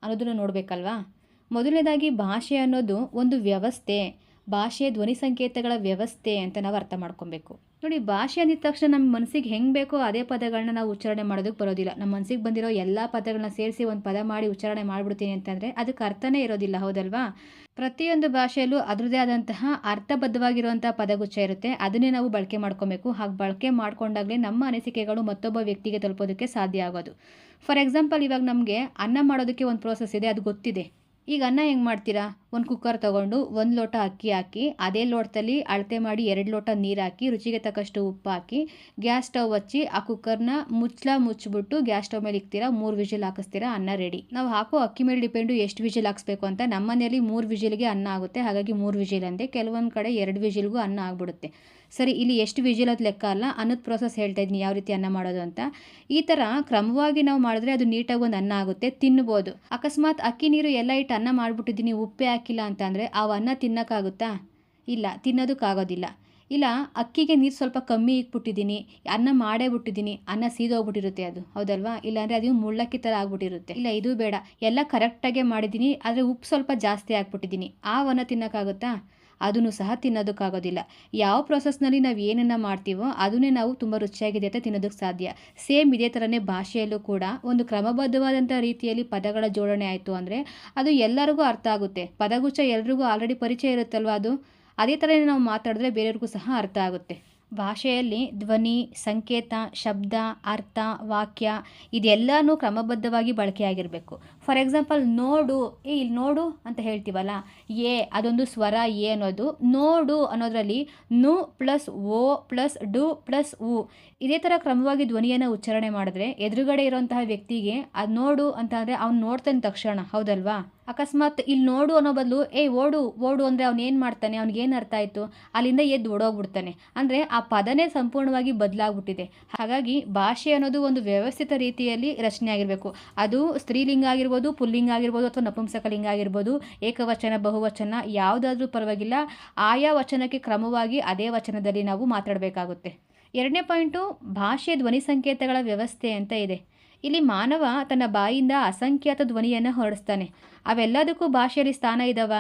ಅನ್ನೋದನ್ನು ನೋಡಬೇಕಲ್ವಾ? ಮೊದಲನೇದಾಗಿ ಭಾಷೆ ಅನ್ನೋದು ಒಂದು ವ್ಯವಸ್ಥೆ, ಭಾಷೆಯ ಧ್ವನಿ ಸಂಕೇತಗಳ ವ್ಯವಸ್ಥೆ ಅಂತ ನಾವು ಅರ್ಥ ಮಾಡ್ಕೊಬೇಕು. ನೋಡಿ, ಭಾಷೆ ಅಂದಿದ ತಕ್ಷಣ ನಮ್ಮ ಮನಸ್ಸಿಗೆ ಹೆಂಗೆ ಬೇಕೋ ಅದೇ ಪದಗಳನ್ನ ನಾವು ಉಚ್ಚಾರಣೆ ಮಾಡೋದಕ್ಕೆ ಬರೋದಿಲ್ಲ. ನಮ್ಮ ಮನಸ್ಸಿಗೆ ಬಂದಿರೋ ಎಲ್ಲ ಪದಗಳನ್ನ ಸೇರಿಸಿ ಒಂದು ಪದ ಮಾಡಿ ಉಚ್ಚಾರಣೆ ಮಾಡಿಬಿಡ್ತೀನಿ ಅಂತಂದರೆ ಅದಕ್ಕೆ ಅರ್ಥನೇ ಇರೋದಿಲ್ಲ, ಹೌದಲ್ವಾ? ಪ್ರತಿಯೊಂದು ಭಾಷೆಯಲ್ಲೂ ಅದರದೇ ಆದಂತಹ ಅರ್ಥಬದ್ಧವಾಗಿರುವಂಥ ಪದಗುಚ್ಛ ಇರುತ್ತೆ. ಅದನ್ನೇ ನಾವು ಬಳಕೆ ಮಾಡ್ಕೋಬೇಕು. ಹಾಗೆ ಬಳಕೆ ಮಾಡ್ಕೊಂಡಾಗಲೇ ನಮ್ಮ ಅನಿಸಿಕೆಗಳು ಮತ್ತೊಬ್ಬ ವ್ಯಕ್ತಿಗೆ ತಲುಪೋದಕ್ಕೆ ಸಾಧ್ಯ ಆಗೋದು. ಫಾರ್ ಎಕ್ಸಾಂಪಲ್, ಇವಾಗ ನಮಗೆ ಅನ್ನ ಮಾಡೋದಕ್ಕೆ ಒಂದು ಪ್ರೋಸೆಸ್ ಇದೆ, ಅದು ಗೊತ್ತಿದೆ. ಈಗ ಅನ್ನ ಹೆಂಗೆ ಮಾಡ್ತೀರಾ? ಒಂದು ಕುಕ್ಕರ್ ತೊಗೊಂಡು ಒಂದು ಲೋಟ ಅಕ್ಕಿ ಹಾಕಿ, ಅದೇ ಲೋಟದಲ್ಲಿ ಅಳತೆ ಮಾಡಿ ಎರಡು ಲೋಟ ನೀರು ಹಾಕಿ, ರುಚಿಗೆ ತಕ್ಕಷ್ಟು ಉಪ್ಪು ಹಾಕಿ, ಗ್ಯಾಸ್ ಸ್ಟವ್ ಹಚ್ಚಿ ಆ ಕುಕ್ಕರ್ನ ಮುಚ್ಚಲ ಮುಚ್ಚಿಬಿಟ್ಟು ಗ್ಯಾಸ್ ಸ್ಟವ್ ಮೇಲೆ ಇಕ್ತೀರಾ? ಮೂರು ವಿಜಿಲ್ ಹಾಕಿಸ್ತೀರಾ? ಅನ್ನ ರೆಡಿ ನಾವು ಹಾಕೋ ಅಕ್ಕಿ ಮೇಲೆ ಡಿಪೆಂಡು ಎಷ್ಟು ವಿಜಿಲ್ ಹಾಕಿಸ್ಬೇಕು ಅಂತ ನಮ್ಮ ಮನೆಯಲ್ಲಿ ಮೂರು ವಿಜಿಲ್ಗೆ ಅನ್ನ ಆಗುತ್ತೆ. ಹಾಗಾಗಿ ಮೂರು ವಿಜಿಲ್ ಅಂದೆ. ಕೆಲವೊಂದು ಕಡೆ ಎರಡು ವಿಜಿಲ್ಗೂ ಅನ್ನ ಆಗ್ಬಿಡುತ್ತೆ. ಸರಿ, ಇಲ್ಲಿ ಎಷ್ಟು ವಿಜಿಲ್ ಅದು ಲೆಕ್ಕ ಅಲ್ಲ, ಅನ್ನದ ಪ್ರೋಸೆಸ್ ಹೇಳ್ತಾ ಇದ್ದೀನಿ ಯಾವ ರೀತಿ ಅನ್ನ ಮಾಡೋದು ಅಂತ. ಈ ಥರ ಕ್ರಮವಾಗಿ ನಾವು ಮಾಡಿದ್ರೆ ಅದು ನೀಟಾಗಿ ಒಂದು ಅನ್ನ ಆಗುತ್ತೆ, ತಿನ್ಬೋದು. ಅಕಸ್ಮಾತ್ ಅಕ್ಕಿ ನೀರು ಎಲ್ಲ ಇಟ್ಟು ಅನ್ನ ಮಾಡಿಬಿಟ್ಟಿದ್ದೀನಿ ಉಪ್ಪೇ ಹಾಕಿಲ್ಲ ಅಂತಂದರೆ ಆ ಅನ್ನ ತಿನ್ನೋಕ್ಕಾಗುತ್ತಾ? ಇಲ್ಲ, ತಿನ್ನೋದಕ್ಕಾಗೋದಿಲ್ಲ. ಇಲ್ಲ, ಅಕ್ಕಿಗೆ ನೀರು ಸ್ವಲ್ಪ ಕಮ್ಮಿ ಇಕ್ಬಿಟ್ಟಿದ್ದೀನಿ ಅನ್ನ ಮಾಡೇ ಬಿಟ್ಟಿದ್ದೀನಿ, ಅನ್ನ ಸೀದೋಗ್ಬಿಟ್ಟಿರುತ್ತೆ ಅದು, ಹೌದಲ್ವಾ? ಇಲ್ಲಾಂದರೆ ಅದು ಮುಳ್ಳಕ್ಕಿ ಥರ ಆಗ್ಬಿಟ್ಟಿರುತ್ತೆ. ಇಲ್ಲ, ಇದು ಬೇಡ. ಎಲ್ಲ ಕರೆಕ್ಟಾಗೆ ಮಾಡಿದ್ದೀನಿ, ಆದರೆ ಉಪ್ಪು ಸ್ವಲ್ಪ ಜಾಸ್ತಿ ಹಾಕ್ಬಿಟ್ಟಿದ್ದೀನಿ. ಆ ಅನ್ನ ತಿನ್ನೋಕ್ಕಾಗುತ್ತಾ? ಅದನ್ನು ಸಹ ತಿನ್ನೋದಕ್ಕಾಗೋದಿಲ್ಲ. ಯಾವ ಪ್ರೊಸೆಸ್ನಲ್ಲಿ ನಾವು ಏನನ್ನು ಮಾಡ್ತೀವೋ ಅದನ್ನೇ ನಾವು ತುಂಬ ರುಚಿಯಾಗಿದೆ ಅಂತ ತಿನ್ನೋದಕ್ಕೆ ಸಾಧ್ಯ. ಸೇಮ್ ಇದೇ ಥರನೇ ಭಾಷೆಯಲ್ಲೂ ಕೂಡ ಒಂದು ಕ್ರಮಬದ್ಧವಾದಂಥ ರೀತಿಯಲ್ಲಿ ಪದಗಳ ಜೋಡಣೆ ಆಯಿತು ಅಂದರೆ ಅದು ಎಲ್ಲರಿಗೂ ಅರ್ಥ ಆಗುತ್ತೆ. ಪದಗುಚ್ಛ ಎಲ್ರಿಗೂ ಆಲ್ರೆಡಿ ಪರಿಚಯ ಇರುತ್ತಲ್ವ ಅದು? ಅದೇ ಥರನೇ ನಾವು ಮಾತಾಡಿದ್ರೆ ಬೇರೆಯವ್ರಿಗೂ ಸಹ ಅರ್ಥ ಆಗುತ್ತೆ. ಭಾಷೆಯಲ್ಲಿ ಧ್ವನಿ, ಸಂಕೇತ, ಶಬ್ದ, ಅರ್ಥ, ವಾಕ್ಯ ಇದೆಲ್ಲನೂ ಕ್ರಮಬದ್ಧವಾಗಿ ಬಳಕೆಯಾಗಿರಬೇಕು. ಫಾರ್ ಎಕ್ಸಾಂಪಲ್ ನೋಡು, ಏ, ಇಲ್ಲಿ ನೋಡು ಅಂತ ಹೇಳ್ತೀವಲ್ಲ, ಎ, ಅದೊಂದು ಸ್ವರ, ಎ ಅನ್ನೋದು, ನೋಡು ಅನ್ನೋದರಲ್ಲಿ ನು ಪ್ಲಸ್ ಓ ಪ್ಲಸ್ ಡು ಪ್ಲಸ್ ಉ. ಇದೇ ಥರ ಕ್ರಮವಾಗಿ ಧ್ವನಿಯನ್ನು ಉಚ್ಚಾರಣೆ ಮಾಡಿದ್ರೆ ಎದುರುಗಡೆ ಇರೋಂತಹ ವ್ಯಕ್ತಿಗೆ ಅದು ನೋಡು ಅಂತಂದರೆ ಅವ್ನು ನೋಡ್ತಾನೆ ತಕ್ಷಣ, ಹೌದಲ್ವಾ? ಅಕಸ್ಮಾತ್ ಇಲ್ಲಿ ನೋಡು ಅನ್ನೋ ಬದಲು, ಏ, ಓಡು ಓಡು ಅಂದರೆ ಅವನೇನು ಏನು ಮಾಡ್ತಾನೆ? ಅವ್ನಿಗೇನು ಅರ್ಥ ಆಯಿತು? ಅಲ್ಲಿಂದ ಎದ್ದು ಓಡೋಗ್ಬಿಡ್ತಾನೆ. ಅಂದರೆ ಆ ಪದನೇ ಸಂಪೂರ್ಣವಾಗಿ ಬದಲಾಗ್ಬಿಟ್ಟಿದೆ. ಹಾಗಾಗಿ ಭಾಷೆ ಅನ್ನೋದು ಒಂದು ವ್ಯವಸ್ಥಿತ ರೀತಿಯಲ್ಲಿ ರಚನೆ ಆಗಿರಬೇಕು. ಅದು ಸ್ತ್ರೀಲಿಂಗ ಆಗಿರ್ಬೋದು, ಪುಲ್ಲಿಂಗ ಆಗಿರ್ಬೋದು ಅಥವಾ ನಪುಂಸಕಲಿಂಗ ಆಗಿರ್ಬೋದು, ಏಕವಚನ, ಬಹುವಚನ, ಯಾವುದಾದ್ರೂ ಪರವಾಗಿಲ್ಲ. ಆಯಾ ವಚನಕ್ಕೆ ಕ್ರಮವಾಗಿ ಅದೇ ವಚನದಲ್ಲಿ ನಾವು ಮಾತಾಡಬೇಕಾಗುತ್ತೆ. ಎರಡನೇ ಪಾಯಿಂಟು, ಭಾಷೆ ಧ್ವನಿ ಸಂಕೇತಗಳ ವ್ಯವಸ್ಥೆ ಅಂತ ಇದೆ. ಇಲ್ಲಿ ಮಾನವ ತನ್ನ ಬಾಯಿಂದ ಅಸಂಖ್ಯಾತ ಧ್ವನಿಯನ್ನು ಹೊರಡಿಸ್ತಾನೆ. ಅವೆಲ್ಲದಕ್ಕೂ ಭಾಷೆಯಲ್ಲಿ ಸ್ಥಾನ ಇದಾವ?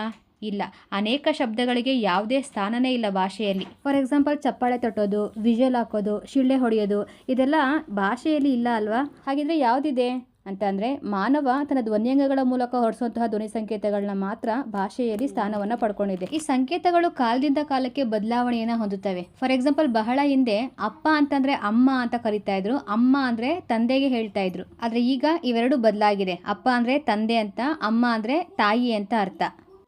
ಇಲ್ಲ. ಅನೇಕ ಶಬ್ದಗಳಿಗೆ ಯಾವುದೇ ಸ್ಥಾನನೇ ಇಲ್ಲ ಭಾಷೆಯಲ್ಲಿ. ಫಾರ್ ಎಕ್ಸಾಂಪಲ್, ಚಪ್ಪಾಳೆ ತಟ್ಟೋದು ವಿಜಲ್ ಹಾಕೋದು, ಶಿಳ್ಳೆ ಹೊಡೆಯೋದು, ಇದೆಲ್ಲ ಭಾಷೆಯಲ್ಲಿ ಇಲ್ಲ ಅಲ್ವಾ? ಹಾಗಿದ್ರೆ ಯಾವುದಿದೆ? ಅಂತಂದರೆ ಮಾನವ ತನ್ನ ಧ್ವನ್ಯಂಗಗಳ ಮೂಲಕ ಹೊರಡಿಸುವಂತಹ ಧ್ವನಿ ಸಂಕೇತಗಳನ್ನ ಮಾತ್ರ ಭಾಷೆಯಲ್ಲಿ ಸ್ಥಾನವನ್ನು ಪಡ್ಕೊಂಡಿದೆ. ಈ ಸಂಕೇತಗಳು ಕಾಲದಿಂದ ಕಾಲಕ್ಕೆ ಬದಲಾವಣೆಯನ್ನು ಹೊಂದುತ್ತವೆ. ಫಾರ್ ಎಕ್ಸಾಂಪಲ್ ಬಹಳ ಹಿಂದೆ ಅಪ್ಪ ಅಂತಂದ್ರೆ ಅಮ್ಮ ಅಂತ ಕರಿತಾ ಇದ್ರು. ಅಮ್ಮ ಅಂದ್ರೆ ತಂದೆಗೆ ಹೇಳ್ತಾ ಇದ್ರು. ಆದ್ರೆ ಈಗ ಇವೆರಡು ಬದಲಾಗಿದೆ. ಅಪ್ಪ ಅಂದ್ರೆ ತಂದೆ ಅಂತ, ಅಮ್ಮ ಅಂದ್ರೆ ತಾಯಿ ಅಂತ ಅರ್ಥ.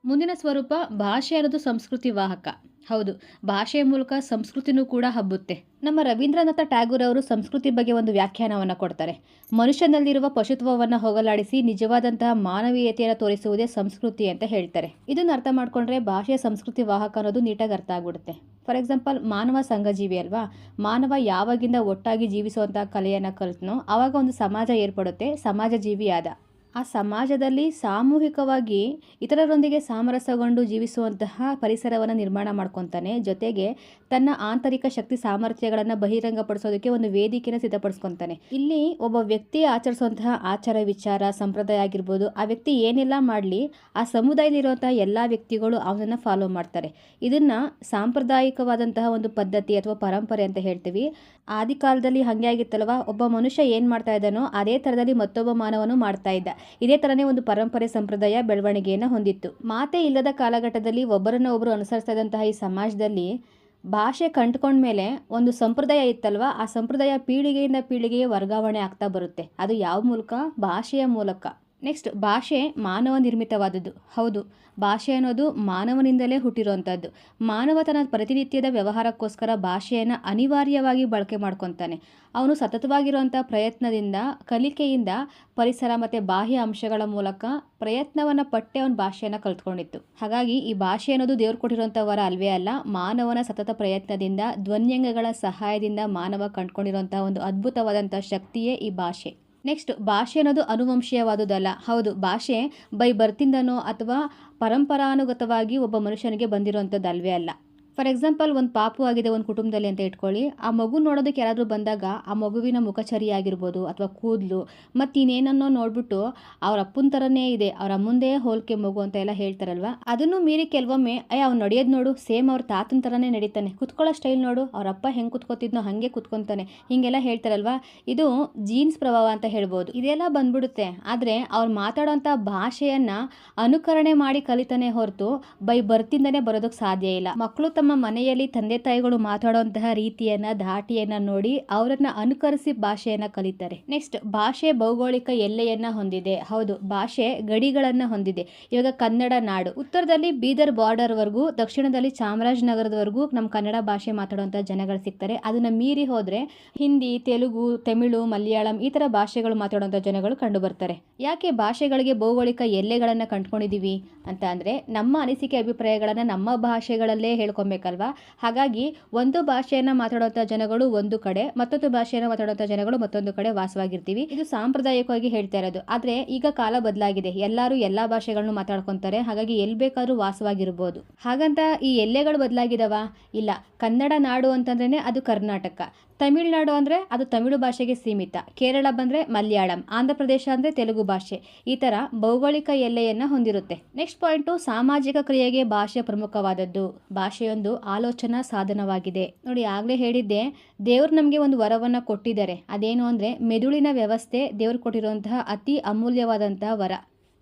ಮುಂದಿನ ಸ್ವರೂಪ ಭಾಷೆ ಅನ್ನೋದು ಸಂಸ್ಕೃತಿ ವಾಹಕ. ಹೌದು, ಭಾಷೆಯ ಮೂಲಕ ಸಂಸ್ಕೃತಿನೂ ಕೂಡ ಹಬ್ಬುತ್ತೆ. ನಮ್ಮ ರವೀಂದ್ರನಾಥ ಟ್ಯಾಗೂರ್ ಅವರು ಸಂಸ್ಕೃತಿ ಬಗ್ಗೆ ಒಂದು ವ್ಯಾಖ್ಯಾನವನ್ನು ಕೊಡ್ತಾರೆ. ಮನುಷ್ಯನಲ್ಲಿರುವ ಪಶುತ್ವವನ್ನು ಹೋಗಲಾಡಿಸಿ ನಿಜವಾದಂತಹ ಮಾನವೀಯತೆಯನ್ನು ತೋರಿಸುವುದೇ ಸಂಸ್ಕೃತಿ ಅಂತ ಹೇಳ್ತಾರೆ. ಇದನ್ನು ಅರ್ಥ ಮಾಡ್ಕೊಂಡ್ರೆ ಭಾಷೆಯ ಸಂಸ್ಕೃತಿ ವಾಹಕ ಅನ್ನೋದು ನೀಟಾಗಿ ಅರ್ಥ ಆಗ್ಬಿಡುತ್ತೆ. ಫಾರ್ ಎಕ್ಸಾಂಪಲ್, ಮಾನವ ಸಂಘಜೀವಿ ಅಲ್ವಾ? ಮಾನವ ಯಾವಾಗಿಂದ ಒಟ್ಟಾಗಿ ಜೀವಿಸುವಂತಹ ಕಲೆಯನ್ನು ಕಲ್ತನೋ ಆವಾಗ ಒಂದು ಸಮಾಜ ಏರ್ಪಡುತ್ತೆ ಸಮಾಜ ಜೀವಿಯಾದ ಆ ಸಮಾಜದಲ್ಲಿ ಸಾಮೂಹಿಕವಾಗಿ ಇತರರೊಂದಿಗೆ ಸಾಮರಸ್ಯಗೊಂಡು ಜೀವಿಸುವಂತಹ ಪರಿಸರವನ್ನು ನಿರ್ಮಾಣ ಮಾಡ್ಕೊತಾನೆ. ಜೊತೆಗೆ ತನ್ನ ಆಂತರಿಕ ಶಕ್ತಿ ಸಾಮರ್ಥ್ಯಗಳನ್ನು ಬಹಿರಂಗಪಡಿಸೋದಕ್ಕೆ ಒಂದು ವೇದಿಕೆಯನ್ನು ಸಿದ್ಧಪಡಿಸ್ಕೊತಾನೆ. ಇಲ್ಲಿ ಒಬ್ಬ ವ್ಯಕ್ತಿ ಆಚರಿಸುವಂತಹ ಆಚಾರ, ವಿಚಾರ, ಸಂಪ್ರದಾಯ ಆಗಿರ್ಬೋದು, ಆ ವ್ಯಕ್ತಿ ಏನೆಲ್ಲ ಮಾಡಲಿ, ಆ ಸಮುದಾಯದಲ್ಲಿರುವಂತಹ ಎಲ್ಲ ವ್ಯಕ್ತಿಗಳು ಅವನನ್ನು ಫಾಲೋ ಮಾಡ್ತಾರೆ. ಇದನ್ನು ಸಾಂಪ್ರದಾಯಿಕವಾದಂತಹ ಒಂದು ಪದ್ಧತಿ ಅಥವಾ ಪರಂಪರೆ ಅಂತ ಹೇಳ್ತೀವಿ. ಆದಿಕಾಲದಲ್ಲಿ ಹಾಗೆ ಆಗಿತ್ತಲ್ವ? ಒಬ್ಬ ಮನುಷ್ಯ ಏನು ಮಾಡ್ತಾ ಇದ್ದಾನೋ, ಅದೇ ಥರದಲ್ಲಿ ಮತ್ತೊಬ್ಬ ಮಾನವನು ಮಾಡ್ತಾ ಇದ್ದ. ಇದೇ ಥರನೇ ಒಂದು ಪರಂಪರೆ ಸಂಪ್ರದಾಯ ಬೆಳವಣಿಗೆಯನ್ನು ಹೊಂದಿತ್ತು. ಮಾತೆ ಇಲ್ಲದ ಕಾಲಘಟ್ಟದಲ್ಲಿ ಒಬ್ಬರನ್ನ ಒಬ್ಬರು ಅನುಸರಿಸ್ತಾ ಈ ಸಮಾಜದಲ್ಲಿ ಭಾಷೆ ಕಂಡ್ಕೊಂಡ್ಮೇಲೆ ಒಂದು ಸಂಪ್ರದಾಯ ಇತ್ತಲ್ವ? ಆ ಸಂಪ್ರದಾಯ ಪೀಳಿಗೆಯಿಂದ ಪೀಳಿಗೆಗೆ ವರ್ಗಾವಣೆ ಆಗ್ತಾ ಬರುತ್ತೆ. ಅದು ಯಾವ ಮೂಲಕ? ಭಾಷೆಯ ಮೂಲಕ. ನೆಕ್ಸ್ಟ್ ಭಾಷೆ ಮಾನವ ನಿರ್ಮಿತವಾದದ್ದು ಹೌದು, ಭಾಷೆ ಅನ್ನೋದು ಮಾನವನಿಂದಲೇ ಹುಟ್ಟಿರುವಂಥದ್ದು. ಮಾನವ ತನ್ನ ಪ್ರತಿನಿತ್ಯದ ವ್ಯವಹಾರಕ್ಕೋಸ್ಕರ ಭಾಷೆಯನ್ನು ಅನಿವಾರ್ಯವಾಗಿ ಬಳಕೆ ಮಾಡ್ಕೊತಾನೆ. ಅವನು ಸತತವಾಗಿರುವಂಥ ಪ್ರಯತ್ನದಿಂದ, ಕಲಿಕೆಯಿಂದ ಪರಿಸರ ಮತ್ತು ಬಾಹ್ಯ ಅಂಶಗಳ ಮೂಲಕ ಪ್ರಯತ್ನವನ್ನು ಪಟ್ಟೆ ಅವನ ಭಾಷೆಯನ್ನು ಕಲ್ತ್ಕೊಂಡಿತ್ತು. ಹಾಗಾಗಿ ಈ ಭಾಷೆ ಅನ್ನೋದು ದೇವ್ರು ಕೊಟ್ಟಿರುವಂಥ ವರ ಅಲ್ವೇ ಅಲ್ಲ, ಮಾನವನ ಸತತ ಪ್ರಯತ್ನದಿಂದ, ಧ್ವನ್ಯಂಗಗಳ ಸಹಾಯದಿಂದ ಮಾನವ ಕಂಡುಕೊಂಡಿರುವಂಥ ಒಂದು ಅದ್ಭುತವಾದಂಥ ಶಕ್ತಿಯೇ ಈ ಭಾಷೆ. ನೆಕ್ಸ್ಟ್ ಭಾಷೆ ಅನ್ನೋದು ಅನುವಂಶೀಯವಾದುದಲ್ಲ ಹೌದು, ಭಾಷೆ ಬೈ ಬರ್ತಿಂದನೋ ಅಥವಾ ಪರಂಪರಾನುಗತವಾಗಿ ಒಬ್ಬ ಮನುಷ್ಯನಿಗೆ ಬಂದಿರುವಂಥದ್ದು ಅಲ್ವೇ ಅಲ್ಲ. ಫಾರ್ ಎಕ್ಸಾಂಪಲ್ ಒಂದು ಪಾಪು ಆಗಿದೆ ಒಂದು ಕುಟುಂಬದಲ್ಲಿ ಅಂತ ಇಟ್ಕೊಳ್ಳಿ. ಆ ಮಗು ನೋಡೋದಕ್ಕೆ ಯಾರಾದರೂ ಬಂದಾಗ ಆ ಮಗುವಿನ ಮುಖಚರಿ ಆಗಿರ್ಬೋದು ಅಥವಾ ಕೂದಲು, ಮತ್ತು ಇನ್ನೇನನ್ನೋ ನೋಡ್ಬಿಟ್ಟು ಅವ್ರ ಅಪ್ಪನ ಥರನೇ ಇದೆ, ಅವ್ರ ಮುಂದೆ ಹೋಲಿಕೆ ಮಗು ಅಂತ ಎಲ್ಲ ಹೇಳ್ತಾರಲ್ವ? ಅದನ್ನು ಮೀರಿ ಕೆಲವೊಮ್ಮೆ ಅಯ್ಯ ಅವ್ನು ನಡೆಯೋದು ನೋಡು, ಸೇಮ್ ಅವ್ರ ತಾತನ ಥರನೇ ನಡೀತಾನೆ. ಕುತ್ಕೊಳ್ಳೋ ಸ್ಟೈಲ್ ನೋಡು, ಅವ್ರ ಅಪ್ಪ ಹೆಂಗೆ ಕುತ್ಕೋತಿದ್ನೋ ಹಾಗೆ ಕುತ್ಕೊತಾನೆ. ಹೀಗೆಲ್ಲ ಹೇಳ್ತಾರಲ್ವ? ಇದು ಜೀನ್ಸ್ ಪ್ರಭಾವ ಅಂತ ಹೇಳ್ಬೋದು. ಇದೆಲ್ಲ ಬಂದ್ಬಿಡುತ್ತೆ. ಆದರೆ ಅವ್ರು ಮಾತಾಡೋಂಥ ಭಾಷೆಯನ್ನು ಅನುಕರಣೆ ಮಾಡಿ ಕಲಿತಾನೆ ಹೊರತು ಬೈ ಬರ್ತಿಂದನೇ ಬರೋದಕ್ಕೆ ಸಾಧ್ಯ ಇಲ್ಲ. ಮಕ್ಕಳು ತಮ್ಮ ನಮ್ಮ ಮನೆಯಲ್ಲಿ ತಂದೆ ತಾಯಿಗಳು ಮಾತಾಡುವಂತಹ ರೀತಿಯನ್ನು, ಧಾಟಿಯನ್ನು ನೋಡಿ ಅವರನ್ನು ಅನುಕರಿಸಿ ಭಾಷೆಯನ್ನು ಕಲಿತಾರೆ. ನೆಕ್ಸ್ಟ್ ಭಾಷೆ ಭೌಗೋಳಿಕ ಎಲ್ಲೆಯನ್ನು ಹೊಂದಿದೆ. ಹೌದು, ಭಾಷೆ ಗಡಿಗಳನ್ನು ಹೊಂದಿದೆ. ಇವಾಗ ಕನ್ನಡ ನಾಡು. ಉತ್ತರದಲ್ಲಿ ಬೀದರ್ ಬಾರ್ಡರ್ವರೆಗೂ ದಕ್ಷಿಣದಲ್ಲಿ ಚಾಮರಾಜನಗರದವರೆಗೂ ನಮ್ಮ ಕನ್ನಡ ಭಾಷೆ ಮಾತಾಡುವಂಥ ಜನಗಳು ಸಿಗ್ತಾರೆ. ಅದನ್ನು ಮೀರಿ ಹೋದರೆ ಹಿಂದಿ, ತೆಲುಗು, ತಮಿಳು, ಮಲಯಾಳಂ ಈ ಥರ ಭಾಷೆಗಳು ಮಾತಾಡುವಂಥ ಜನಗಳು ಕಂಡು ಬರ್ತಾರೆ ಯಾಕೆ ಭಾಷೆಗಳಿಗೆ ಭೌಗೋಳಿಕ ಎಲ್ಲೆಗಳನ್ನು ಕಂಡುಕೊಂಡಿದ್ದೀವಿ ಅಂತ ಅಂದರೆ ನಮ್ಮ ಅನಿಸಿಕೆ, ಅಭಿಪ್ರಾಯಗಳನ್ನು ನಮ್ಮ ಭಾಷೆಗಳಲ್ಲೇ ಹೇಳ್ಕೊಬೇಕಲ್ವಾ ಹಾಗಾಗಿ ಒಂದು ಭಾಷೆಯನ್ನು ಮಾತಾಡುವಂಥ ಜನಗಳು ಒಂದು ಕಡೆ, ಮತ್ತೊಂದು ಭಾಷೆಯನ್ನು ಮಾತಾಡುವಂಥ ಜನಗಳು ಮತ್ತೊಂದು ಕಡೆ ವಾಸವಾಗಿರ್ತೀವಿ. ಇದು ಸಾಂಪ್ರದಾಯಿಕವಾಗಿ ಹೇಳ್ತಾ ಇರೋದು. ಆದರೆ ಈಗ ಕಾಲ ಬದಲಾಗಿದೆ. ಎಲ್ಲರೂ ಎಲ್ಲ ಭಾಷೆಗಳನ್ನು ಮಾತಾಡ್ಕೊಂತಾರೆ. ಹಾಗಾಗಿ ಎಲ್ಲಿ ಬೇಕಾದ್ರೂ ವಾಸವಾಗಿರ್ಬೋದು. ಹಾಗಂತ ಈ ಎಲ್ಲೆಗಳು ಬದಲಾಗಿದಾವ? ಇಲ್ಲ. ಕನ್ನಡ ನಾಡು ಅಂತಂದ್ರೆ ಅದು ಕರ್ನಾಟಕ. ತಮಿಳುನಾಡು ಅಂದರೆ ಅದು ತಮಿಳು ಭಾಷೆಗೆ ಸೀಮಿತ. ಕೇರಳ ಬಂದರೆ ಮಲಯಾಳಂ, ಆಂಧ್ರ ಪ್ರದೇಶ ಅಂದರೆ ತೆಲುಗು ಭಾಷೆ. ಈ ಥರ ಭೌಗೋಳಿಕ ಎಲ್ಲೆಯನ್ನು ಹೊಂದಿರುತ್ತೆ. ನೆಕ್ಸ್ಟ್ ಪಾಯಿಂಟು ಸಾಮಾಜಿಕ ಕ್ರಿಯೆಗೆ ಭಾಷೆ ಪ್ರಮುಖವಾದದ್ದು. ಭಾಷೆಯೊಂದು ಆಲೋಚನಾ ಸಾಧನವಾಗಿದೆ. ನೋಡಿ, ಆಗಲೇ ಹೇಳಿದ್ದೆ, ದೇವರು ನಮಗೆ ಒಂದು ವರವನ್ನು ಕೊಟ್ಟಿದ್ದಾರೆ. ಅದೇನು ಅಂದರೆ, ಮೆದುಳಿನ ವ್ಯವಸ್ಥೆ ದೇವರು ಕೊಟ್ಟಿರುವಂತಹ ಅತಿ ಅಮೂಲ್ಯವಾದಂತಹ ವರ.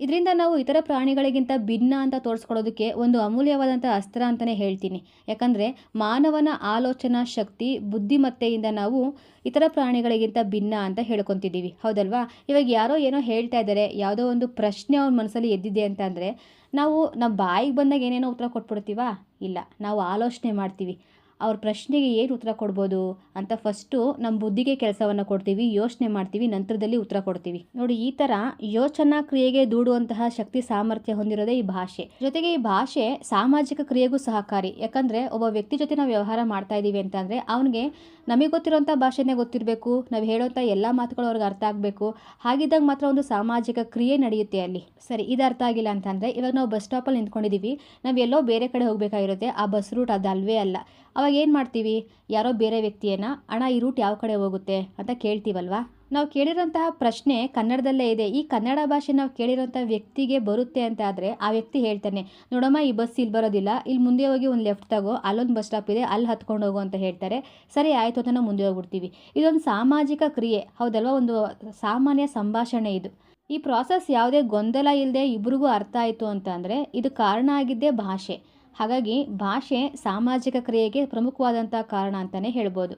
ಇದರಿಂದ ನಾವು ಇತರ ಪ್ರಾಣಿಗಳಿಗಿಂತ ಭಿನ್ನ ಅಂತ ತೋರಿಸ್ಕೊಳ್ಳೋದಕ್ಕೆ ಒಂದು ಅಮೂಲ್ಯವಾದಂಥ ಅಸ್ತ್ರ ಅಂತಲೇ ಹೇಳ್ತೀನಿ. ಯಾಕಂದರೆ ಮಾನವನ ಆಲೋಚನಾ ಶಕ್ತಿ, ಬುದ್ಧಿಮತ್ತೆಯಿಂದ ನಾವು ಇತರ ಪ್ರಾಣಿಗಳಿಗಿಂತ ಭಿನ್ನ ಅಂತ ಹೇಳ್ಕೊತಿದ್ದೀವಿ. ಹೌದಲ್ವಾ? ಇವಾಗ ಯಾರೋ ಏನೋ ಹೇಳ್ತಾ ಇದ್ದಾರೆ, ಯಾವುದೋ ಒಂದು ಪ್ರಶ್ನೆ ಅವ್ರ ಮನಸ್ಸಲ್ಲಿ ಎದ್ದಿದೆ ಅಂತ ನಾವು ನಮ್ಮ ಬಾಯಿಗೆ ಬಂದಾಗ ಏನೇನೋ ಉತ್ತರ ಕೊಟ್ಬಿಡ್ತೀವಾ? ಇಲ್ಲ. ನಾವು ಆಲೋಚನೆ ಮಾಡ್ತೀವಿ. ಅವ್ರ ಪ್ರಶ್ನೆಗೆ ಏನು ಉತ್ತರ ಕೊಡ್ಬೋದು ಅಂತ ಫಸ್ಟು ನಮ್ಮ ಬುದ್ಧಿಗೆ ಕೆಲಸವನ್ನು ಕೊಡ್ತೀವಿ, ಯೋಚನೆ ಮಾಡ್ತೀವಿ, ನಂತರದಲ್ಲಿ ಉತ್ತರ ಕೊಡ್ತೀವಿ. ನೋಡಿ, ಈ ಥರ ಯೋಚನಾ ಕ್ರಿಯೆಗೆ ದೂಡುವಂತಹ ಶಕ್ತಿ ಸಾಮರ್ಥ್ಯ ಹೊಂದಿರೋದೇ ಈ ಭಾಷೆ. ಜೊತೆಗೆ ಈ ಭಾಷೆ ಸಾಮಾಜಿಕ ಕ್ರಿಯೆಗೂ ಸಹಕಾರಿ. ಯಾಕಂದರೆ ಒಬ್ಬ ವ್ಯಕ್ತಿ ಜೊತೆ ನಾವು ವ್ಯವಹಾರ ಮಾಡ್ತಾ ಇದ್ದೀವಿ ಅಂತಂದರೆ ಅವನಿಗೆ ನಮಗೆ ಗೊತ್ತಿರೋಂಥ ಭಾಷೆನೇ ಗೊತ್ತಿರಬೇಕು, ನಾವು ಹೇಳೋಂಥ ಎಲ್ಲ ಮಾತುಗಳು ಅವ್ರಿಗೆ ಅರ್ಥ ಆಗಬೇಕು, ಹಾಗಿದ್ದಾಗ ಮಾತ್ರ ಒಂದು ಸಾಮಾಜಿಕ ಕ್ರಿಯೆ ನಡೆಯುತ್ತೆ ಅಲ್ಲಿ. ಸರಿ, ಇದು ಅರ್ಥ ಆಗಿಲ್ಲ ಅಂತಂದರೆ ಇವಾಗ ನಾವು ಬಸ್ ಸ್ಟಾಪಲ್ಲಿ ನಿಂತ್ಕೊಂಡಿದ್ದೀವಿ ನಾವು ಎಲ್ಲೋ ಬೇರೆ ಕಡೆ ಹೋಗಬೇಕಾಗಿರುತ್ತೆ, ಆ ಬಸ್ ರೂಟ್ ಅದು ಅಲ್ವೇ ಅಲ್ಲ. ಅವಾಗ ಏನು ಮಾಡ್ತೀವಿ? ಯಾರೋ ಬೇರೆ ವ್ಯಕ್ತಿಯನ್ನು, ಅಣ್ಣ, ಈ ರೂಟ್ ಯಾವ ಕಡೆ ಹೋಗುತ್ತೆ? ಅಂತ ಕೇಳ್ತೀವಲ್ವಾ? ನಾವು ಕೇಳಿರೋಂತಹ ಪ್ರಶ್ನೆ ಕನ್ನಡದಲ್ಲೇ ಇದೆ. ಈ ಕನ್ನಡ ಭಾಷೆ ನಾವು ಕೇಳಿರೋಂಥ ವ್ಯಕ್ತಿಗೆ ಬರುತ್ತೆ ಅಂತ ಆದರೆ ಆ ವ್ಯಕ್ತಿ ಹೇಳ್ತಾನೆ, ನೋಡಮ್ಮ, ಈ ಬಸ್ ಇಲ್ಲಿ ಬರೋದಿಲ್ಲ. ಇಲ್ಲಿ ಮುಂದೆ ಹೋಗಿ ಒಂದು ಲೆಫ್ಟ್ ತಗೋ. ಅಲ್ಲೊಂದು ಬಸ್ ಸ್ಟಾಪ್ ಇದೆ. ಅಲ್ಲಿ ಹತ್ಕೊಂಡು ಹೋಗು ಅಂತ ಹೇಳ್ತಾರೆ. ಸರಿ, ಆಯಿತು ಅಂತ ನಾವು ಮುಂದೆ ಹೋಗ್ಬಿಡ್ತೀವಿ. ಇದೊಂದು ಸಾಮಾಜಿಕ ಕ್ರಿಯೆ. ಹೌದಲ್ವಾ? ಒಂದು ಸಾಮಾನ್ಯ ಸಂಭಾಷಣೆ ಇದು. ಈ ಪ್ರಾಸೆಸ್ ಯಾವುದೇ ಗೊಂದಲ ಇಲ್ಲದೆ ಇಬ್ರಿಗೂ ಅರ್ಥ ಆಯಿತು ಅಂತ ಅಂದರೆ, ಇದು ಕಾರಣ ಆಗಿದ್ದೇ ಭಾಷೆ. ಹಾಗಾಗಿ ಭಾಷೆ ಸಾಮಾಜಿಕ ಕ್ರಿಯೆಗೆ ಪ್ರಮುಖವಾದಂಥ ಕಾರಣ ಅಂತಲೇ ಹೇಳ್ಬೋದು.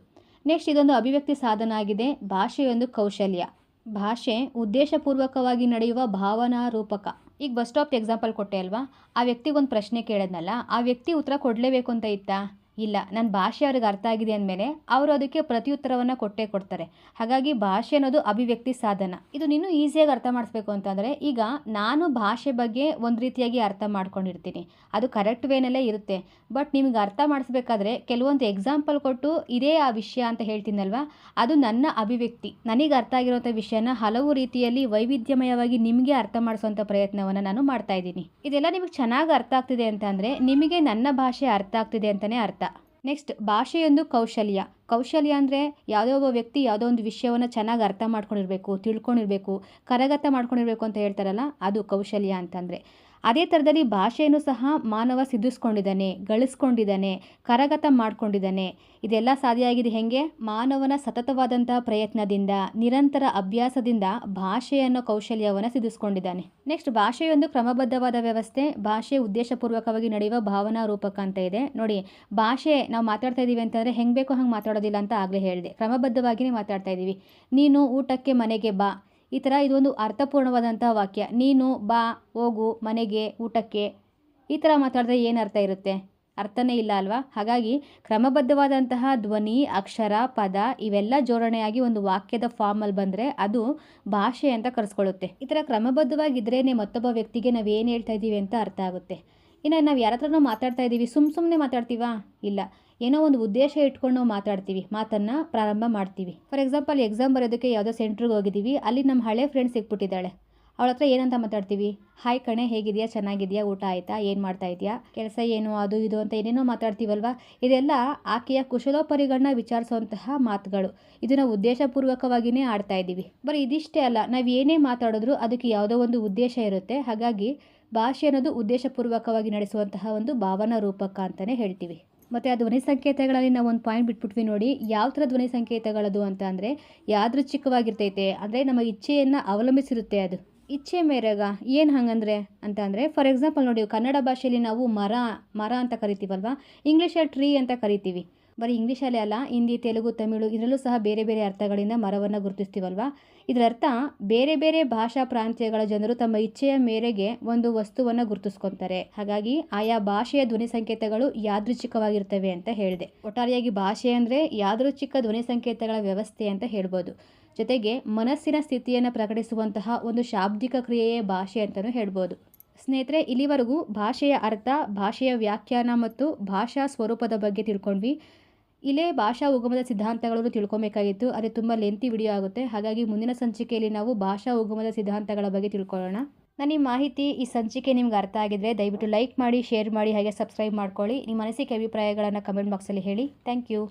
ನೆಕ್ಸ್ಟ್ ಇದೊಂದು ಅಭಿವ್ಯಕ್ತಿ ಸಾಧನ ಆಗಿದೆ ಭಾಷೆಯೊಂದು ಕೌಶಲ್ಯ. ಭಾಷೆ ಉದ್ದೇಶಪೂರ್ವಕವಾಗಿ ನಡೆಯುವ ಭಾವನಾ ರೂಪಕ ಈಗ ಬಸ್ ಸ್ಟಾಪ್ ಎಕ್ಸಾಂಪಲ್ ಕೊಟ್ಟೆ ಅಲ್ವಾ? ಆ ವ್ಯಕ್ತಿಗೊಂದು ಪ್ರಶ್ನೆ ಕೇಳಿದ್ನಲ್ಲ, ಆ ವ್ಯಕ್ತಿ ಉತ್ತರ ಕೊಡಲೇಬೇಕು ಅಂತ ಇತ್ತಾ? ಇಲ್ಲ ನನ್ನ ಭಾಷೆ ಅವ್ರಿಗೆ ಅರ್ಥ ಆಗಿದೆ ಅಂದಮೇಲೆ ಅವರು ಅದಕ್ಕೆ ಪ್ರತ್ಯುತ್ತರವನ್ನು ಕೊಟ್ಟೇ ಕೊಡ್ತಾರೆ. ಹಾಗಾಗಿ ಭಾಷೆ ಅನ್ನೋದು ಅಭಿವ್ಯಕ್ತಿ ಸಾಧನ. ಇದು ನೀನು ಈಸಿಯಾಗಿ ಅರ್ಥ ಮಾಡಿಸ್ಬೇಕು ಅಂತಂದರೆ ಈಗ ನಾನು ಭಾಷೆ ಬಗ್ಗೆ ಒಂದು ರೀತಿಯಾಗಿ ಅರ್ಥ ಮಾಡ್ಕೊಂಡಿರ್ತೀನಿ. ಅದು ಕರೆಕ್ಟ್ ವೇನಲ್ಲೇ ಇರುತ್ತೆ. ಬಟ್ ನಿಮ್ಗೆ ಅರ್ಥ ಮಾಡಿಸ್ಬೇಕಾದ್ರೆ ಕೆಲವೊಂದು ಎಕ್ಸಾಂಪಲ್ ಕೊಟ್ಟು ಇದೇ ಆ ವಿಷಯ ಅಂತ ಹೇಳ್ತೀನಲ್ವ? ಅದು ನನ್ನ ಅಭಿವ್ಯಕ್ತಿ. ನನಗೆ ಅರ್ಥ ಆಗಿರುವಂಥ ವಿಷಯನ ಹಲವು ರೀತಿಯಲ್ಲಿ ವೈವಿಧ್ಯಮಯವಾಗಿ ನಿಮಗೆ ಅರ್ಥ ಮಾಡಿಸುವಂಥ ಪ್ರಯತ್ನವನ್ನು ನಾನು ಮಾಡ್ತಾ ಇದ್ದೀನಿ. ಇದೆಲ್ಲ ನಿಮಗೆ ಚೆನ್ನಾಗಿ ಅರ್ಥ ಆಗ್ತಿದೆ ಅಂತಂದರೆ ನಿಮಗೆ ನನ್ನ ಭಾಷೆ ಅರ್ಥ ಆಗ್ತಿದೆ ಅಂತಲೇ ಅರ್ಥ. ನೆಕ್ಸ್ಟ್ ಭಾಷೆಯೊಂದು ಕೌಶಲ್ಯ. ಕೌಶಲ್ಯ ಅಂದರೆ ಯಾವುದೋ ಒಬ್ಬ ವ್ಯಕ್ತಿ ಯಾವುದೋ ಒಂದು ವಿಷಯವನ್ನು ಚೆನ್ನಾಗಿ ಅರ್ಥ ಮಾಡ್ಕೊಂಡಿರಬೇಕು, ತಿಳ್ಕೊಂಡಿರಬೇಕು, ಕರಗತ ಮಾಡ್ಕೊಂಡಿರಬೇಕು ಅಂತ ಹೇಳ್ತಾರಲ್ಲ, ಅದು ಕೌಶಲ್ಯ ಅಂತಂದರೆ. ಅದೇ ಥರದಲ್ಲಿ ಭಾಷೆಯನ್ನು ಸಹ ಮಾನವ ಸಿದ್ಧಿಸ್ಕೊಂಡಿದ್ದಾನೆ, ಗಳಿಸ್ಕೊಂಡಿದ್ದಾನೆ, ಕರಗತ ಮಾಡಿಕೊಂಡಿದ್ದಾನೆ. ಇದೆಲ್ಲ ಸಾಧ್ಯ ಆಗಿದೆ ಹೇಗೆ? ಮಾನವನ ಸತತವಾದಂತಹ ಪ್ರಯತ್ನದಿಂದ, ನಿರಂತರ ಅಭ್ಯಾಸದಿಂದ ಭಾಷೆ ಅನ್ನೋ ಕೌಶಲ್ಯವನ್ನು ಸಿದ್ಧಿಸ್ಕೊಂಡಿದ್ದಾನೆ. ನೆಕ್ಸ್ಟ್, ಭಾಷೆಯೊಂದು ಕ್ರಮಬದ್ಧವಾದ ವ್ಯವಸ್ಥೆ, ಭಾಷೆ ಉದ್ದೇಶಪೂರ್ವಕವಾಗಿ ನಡೆಯುವ ಭಾವನಾ ರೂಪಕ ಅಂತ ಇದೆ. ನೋಡಿ, ಭಾಷೆ ನಾವು ಮಾತಾಡ್ತಾ ಇದ್ದೀವಿ ಅಂತಂದರೆ ಹೆಂಗೆ ಬೇಕೋ ಹಂಗೆ ಮಾತಾಡೋದಿಲ್ಲ ಅಂತ ಆಗಲೇ ಹೇಳಿದೆ. ಕ್ರಮಬದ್ಧವಾಗಿಯೇ ಮಾತಾಡ್ತಾ ಇದ್ದೀವಿ ನೀನು ಊಟಕ್ಕೆ ಮನೆಗೆ ಬಾ ಈ ಥರ ಇದೊಂದು ಅರ್ಥಪೂರ್ಣವಾದಂಥ ವಾಕ್ಯ. ನೀನು ಬಾ, ಹೋಗು, ಮನೆಗೆ, ಊಟಕ್ಕೆ. ಈ ಥರ ಮಾತಾಡಿದ್ರೆ ಏನು ಅರ್ಥ ಇರುತ್ತೆ? ಅರ್ಥನೇ ಇಲ್ಲ ಅಲ್ವಾ? ಹಾಗಾಗಿ ಕ್ರಮಬದ್ಧವಾದಂತಹ ಧ್ವನಿ, ಅಕ್ಷರ, ಪದ ಇವೆಲ್ಲ ಜೋಡಣೆಯಾಗಿ ಒಂದು ವಾಕ್ಯದ ಫಾರ್ಮಲ್ಲಿ ಬಂದರೆ ಅದು ಭಾಷೆ ಅಂತ ಕರೆಸ್ಕೊಳ್ಳುತ್ತೆ. ಈ ಥರ ಕ್ರಮಬದ್ಧವಾಗಿದ್ರೇ ಮತ್ತೊಬ್ಬ ವ್ಯಕ್ತಿಗೆ ನಾವು ಏನು ಹೇಳ್ತಾ ಇದ್ದೀವಿ ಅಂತ ಅರ್ಥ ಆಗುತ್ತೆ. ಇನ್ನು ನಾವು ಯಾರ ಹತ್ರನೋ ಮಾತಾಡ್ತಾ ಇದ್ದೀವಿ ಸುಮ್ಮ ಸುಮ್ಮನೆ ಮಾತಾಡ್ತೀವಾ? ಇಲ್ಲ. ಏನೋ ಒಂದು ಉದ್ದೇಶ ಇಟ್ಕೊಂಡು ನಾವು ಮಾತಾಡ್ತೀವಿ, ಮಾತನ್ನು ಪ್ರಾರಂಭ ಮಾಡ್ತೀವಿ. ಫಾರ್ ಎಕ್ಸಾಂಪಲ್ ಎಕ್ಸಾಮ್ ಬರೋದಕ್ಕೆ ಯಾವುದೋ ಸೆಂಟ್ರಿಗೆ ಹೋಗಿದ್ದೀವಿ, ಅಲ್ಲಿ ನಮ್ಮ ಹಳೆ ಫ್ರೆಂಡ್ ಸಿಕ್ಬಿಟ್ಟಿದ್ದಾಳೆ. ಅವಳ ಹತ್ರ ಏನಂತ ಮಾತಾಡ್ತೀವಿ? ಹಾಯ್ ಕಣೆ, ಹೇಗಿದೆಯಾ? ಚೆನ್ನಾಗಿದೆಯಾ? ಊಟ ಆಯಿತಾ? ಏನು ಮಾಡ್ತಾ ಇದೆಯಾ? ಕೆಲಸ ಏನು? ಅದು ಇದು ಅಂತ ಏನೇನೋ ಮಾತಾಡ್ತೀವಲ್ವಾ? ಇದೆಲ್ಲ ಆಕೆಯ ಕುಶಲೋಪರಿಗಳನ್ನ ವಿಚಾರಿಸುವಂತಹ ಮಾತುಗಳು. ಇದನ್ನು ಉದ್ದೇಶಪೂರ್ವಕವಾಗಿಯೇ ಆಡ್ತಾ ಇದ್ದೀವಿ. ಬರೀ ಇದಿಷ್ಟೇ ಅಲ್ಲ, ನಾವು ಏನೇ ಮಾತಾಡಿದ್ರೂ ಅದಕ್ಕೆ ಯಾವುದೋ ಒಂದು ಉದ್ದೇಶ ಇರುತ್ತೆ. ಹಾಗಾಗಿ ಭಾಷೆ ಅನ್ನೋದು ಉದ್ದೇಶಪೂರ್ವಕವಾಗಿ ನಡೆಸುವಂತಹ ಒಂದು ಭಾವನಾ ರೂಪಕ ಅಂತಲೇ ಹೇಳ್ತೀವಿ. ಮತ್ತು ಆ ಧ್ವನಿ ಸಂಕೇತಗಳಲ್ಲಿ ನಾವು ಒಂದು ಪಾಯಿಂಟ್ ಬಿಟ್ಬಿಟ್ವಿ ನೋಡಿ, ಯಾವ ಥರ ಧ್ವನಿ ಸಂಕೇತಗಳದು ಅಂತ ಅಂದರೆ, ಯಾದೃಚ್ಛಿಕವಾಗಿರ್ತೈತೆ, ಅಂದರೆ ನಮ್ಮ ಇಚ್ಛೆಯನ್ನು ಅವಲಂಬಿಸಿರುತ್ತೆ ಅದು. ಇಚ್ಛೆ ಮೇರೆಗ ಏನು ಹಂಗಂದ್ರೆ ಅಂತ ಅಂದರೆ ಫಾರ್ ಎಕ್ಸಾಂಪಲ್ ನೋಡಿ, ಕನ್ನಡ ಭಾಷೆಯಲ್ಲಿ ನಾವು ಮರ ಮರ ಅಂತ ಕರಿತೀವಲ್ವಾ? ಇಂಗ್ಲೀಷಲ್ಲಿ ಟ್ರೀ ಅಂತ ಕರಿತೀವಿ. ಬರೀ ಇಂಗ್ಲೀಷಲ್ಲೇ ಅಲ್ಲ, ಹಿಂದಿ, ತೆಲುಗು, ತಮಿಳು ಇದರಲ್ಲೂ ಸಹ ಬೇರೆ ಬೇರೆ ಅರ್ಥಗಳಿಂದ ಮರವನ್ನು ಗುರುತಿಸ್ತೀವಲ್ವ? ಇದರ ಅರ್ಥ ಬೇರೆ ಬೇರೆ ಭಾಷಾ ಪ್ರಾಂತ್ಯಗಳ ಜನರು ತಮ್ಮ ಇಚ್ಛೆಯ ಮೇರೆಗೆ ಒಂದು ವಸ್ತುವನ್ನು ಗುರುತಿಸ್ಕೊತಾರೆ. ಹಾಗಾಗಿ ಆಯಾ ಭಾಷೆಯ ಧ್ವನಿ ಸಂಕೇತಗಳು ಯಾದೃಚ್ಛಿಕವಾಗಿರ್ತವೆ ಅಂತ ಹೇಳಿದೆ. ಒಟ್ಟಾರೆಯಾಗಿ ಭಾಷೆ ಅಂದರೆ ಯಾದೃಚ್ಛಿಕ ಧ್ವನಿ ಸಂಕೇತಗಳ ವ್ಯವಸ್ಥೆ ಅಂತ ಹೇಳ್ಬೋದು. ಜೊತೆಗೆ ಮನಸ್ಸಿನ ಸ್ಥಿತಿಯನ್ನು ಪ್ರಕಟಿಸುವಂತಹ ಒಂದು ಶಾಬ್ದಿಕ ಕ್ರಿಯೆಯೇ ಭಾಷೆ ಅಂತಲೂ ಹೇಳ್ಬೋದು. ಸ್ನೇಹಿತರೆ, ಇಲ್ಲಿವರೆಗೂ ಭಾಷೆಯ ಅರ್ಥ, ಭಾಷೆಯ ವ್ಯಾಖ್ಯಾನ ಮತ್ತು ಭಾಷಾ ಸ್ವರೂಪದ ಬಗ್ಗೆ ತಿಳ್ಕೊಂಡ್ವಿ. ಇಲ್ಲೇ ಭಾಷಾ ಉಗಮದ ಸಿದ್ಧಾಂತಗಳನ್ನು ತಿಳ್ಕೊಬೇಕಾಗಿತ್ತು. ಅದೇ ತುಂಬ ಲೆಂತಿ ವಿಡಿಯೋ ಆಗುತ್ತೆ. ಹಾಗಾಗಿ ಮುಂದಿನ ಸಂಚಿಕೆಯಲ್ಲಿ ನಾವು ಭಾಷಾ ಉಗಮದ ಸಿದ್ಧಾಂತಗಳ ಬಗ್ಗೆ ತಿಳ್ಕೊಳ್ಳೋಣ. ನಾನು ಈ ಮಾಹಿತಿ, ಈ ಸಂಚಿಕೆ ನಿಮ್ಗೆ ಅರ್ಥ ಆಗಿದ್ರೆ ದಯವಿಟ್ಟು ಲೈಕ್ ಮಾಡಿ ಶೇರ್ ಮಾಡಿ, ಹಾಗೆ ಸಬ್ಸ್ಕ್ರೈಬ್ ಮಾಡ್ಕೊಳ್ಳಿ. ನಿಮ್ಮ ಮನಸ್ಸಿಗೆ ಅಭಿಪ್ರಾಯಗಳನ್ನು ಕಮೆಂಟ್ ಬಾಕ್ಸಲ್ಲಿ ಹೇಳಿ. Thank you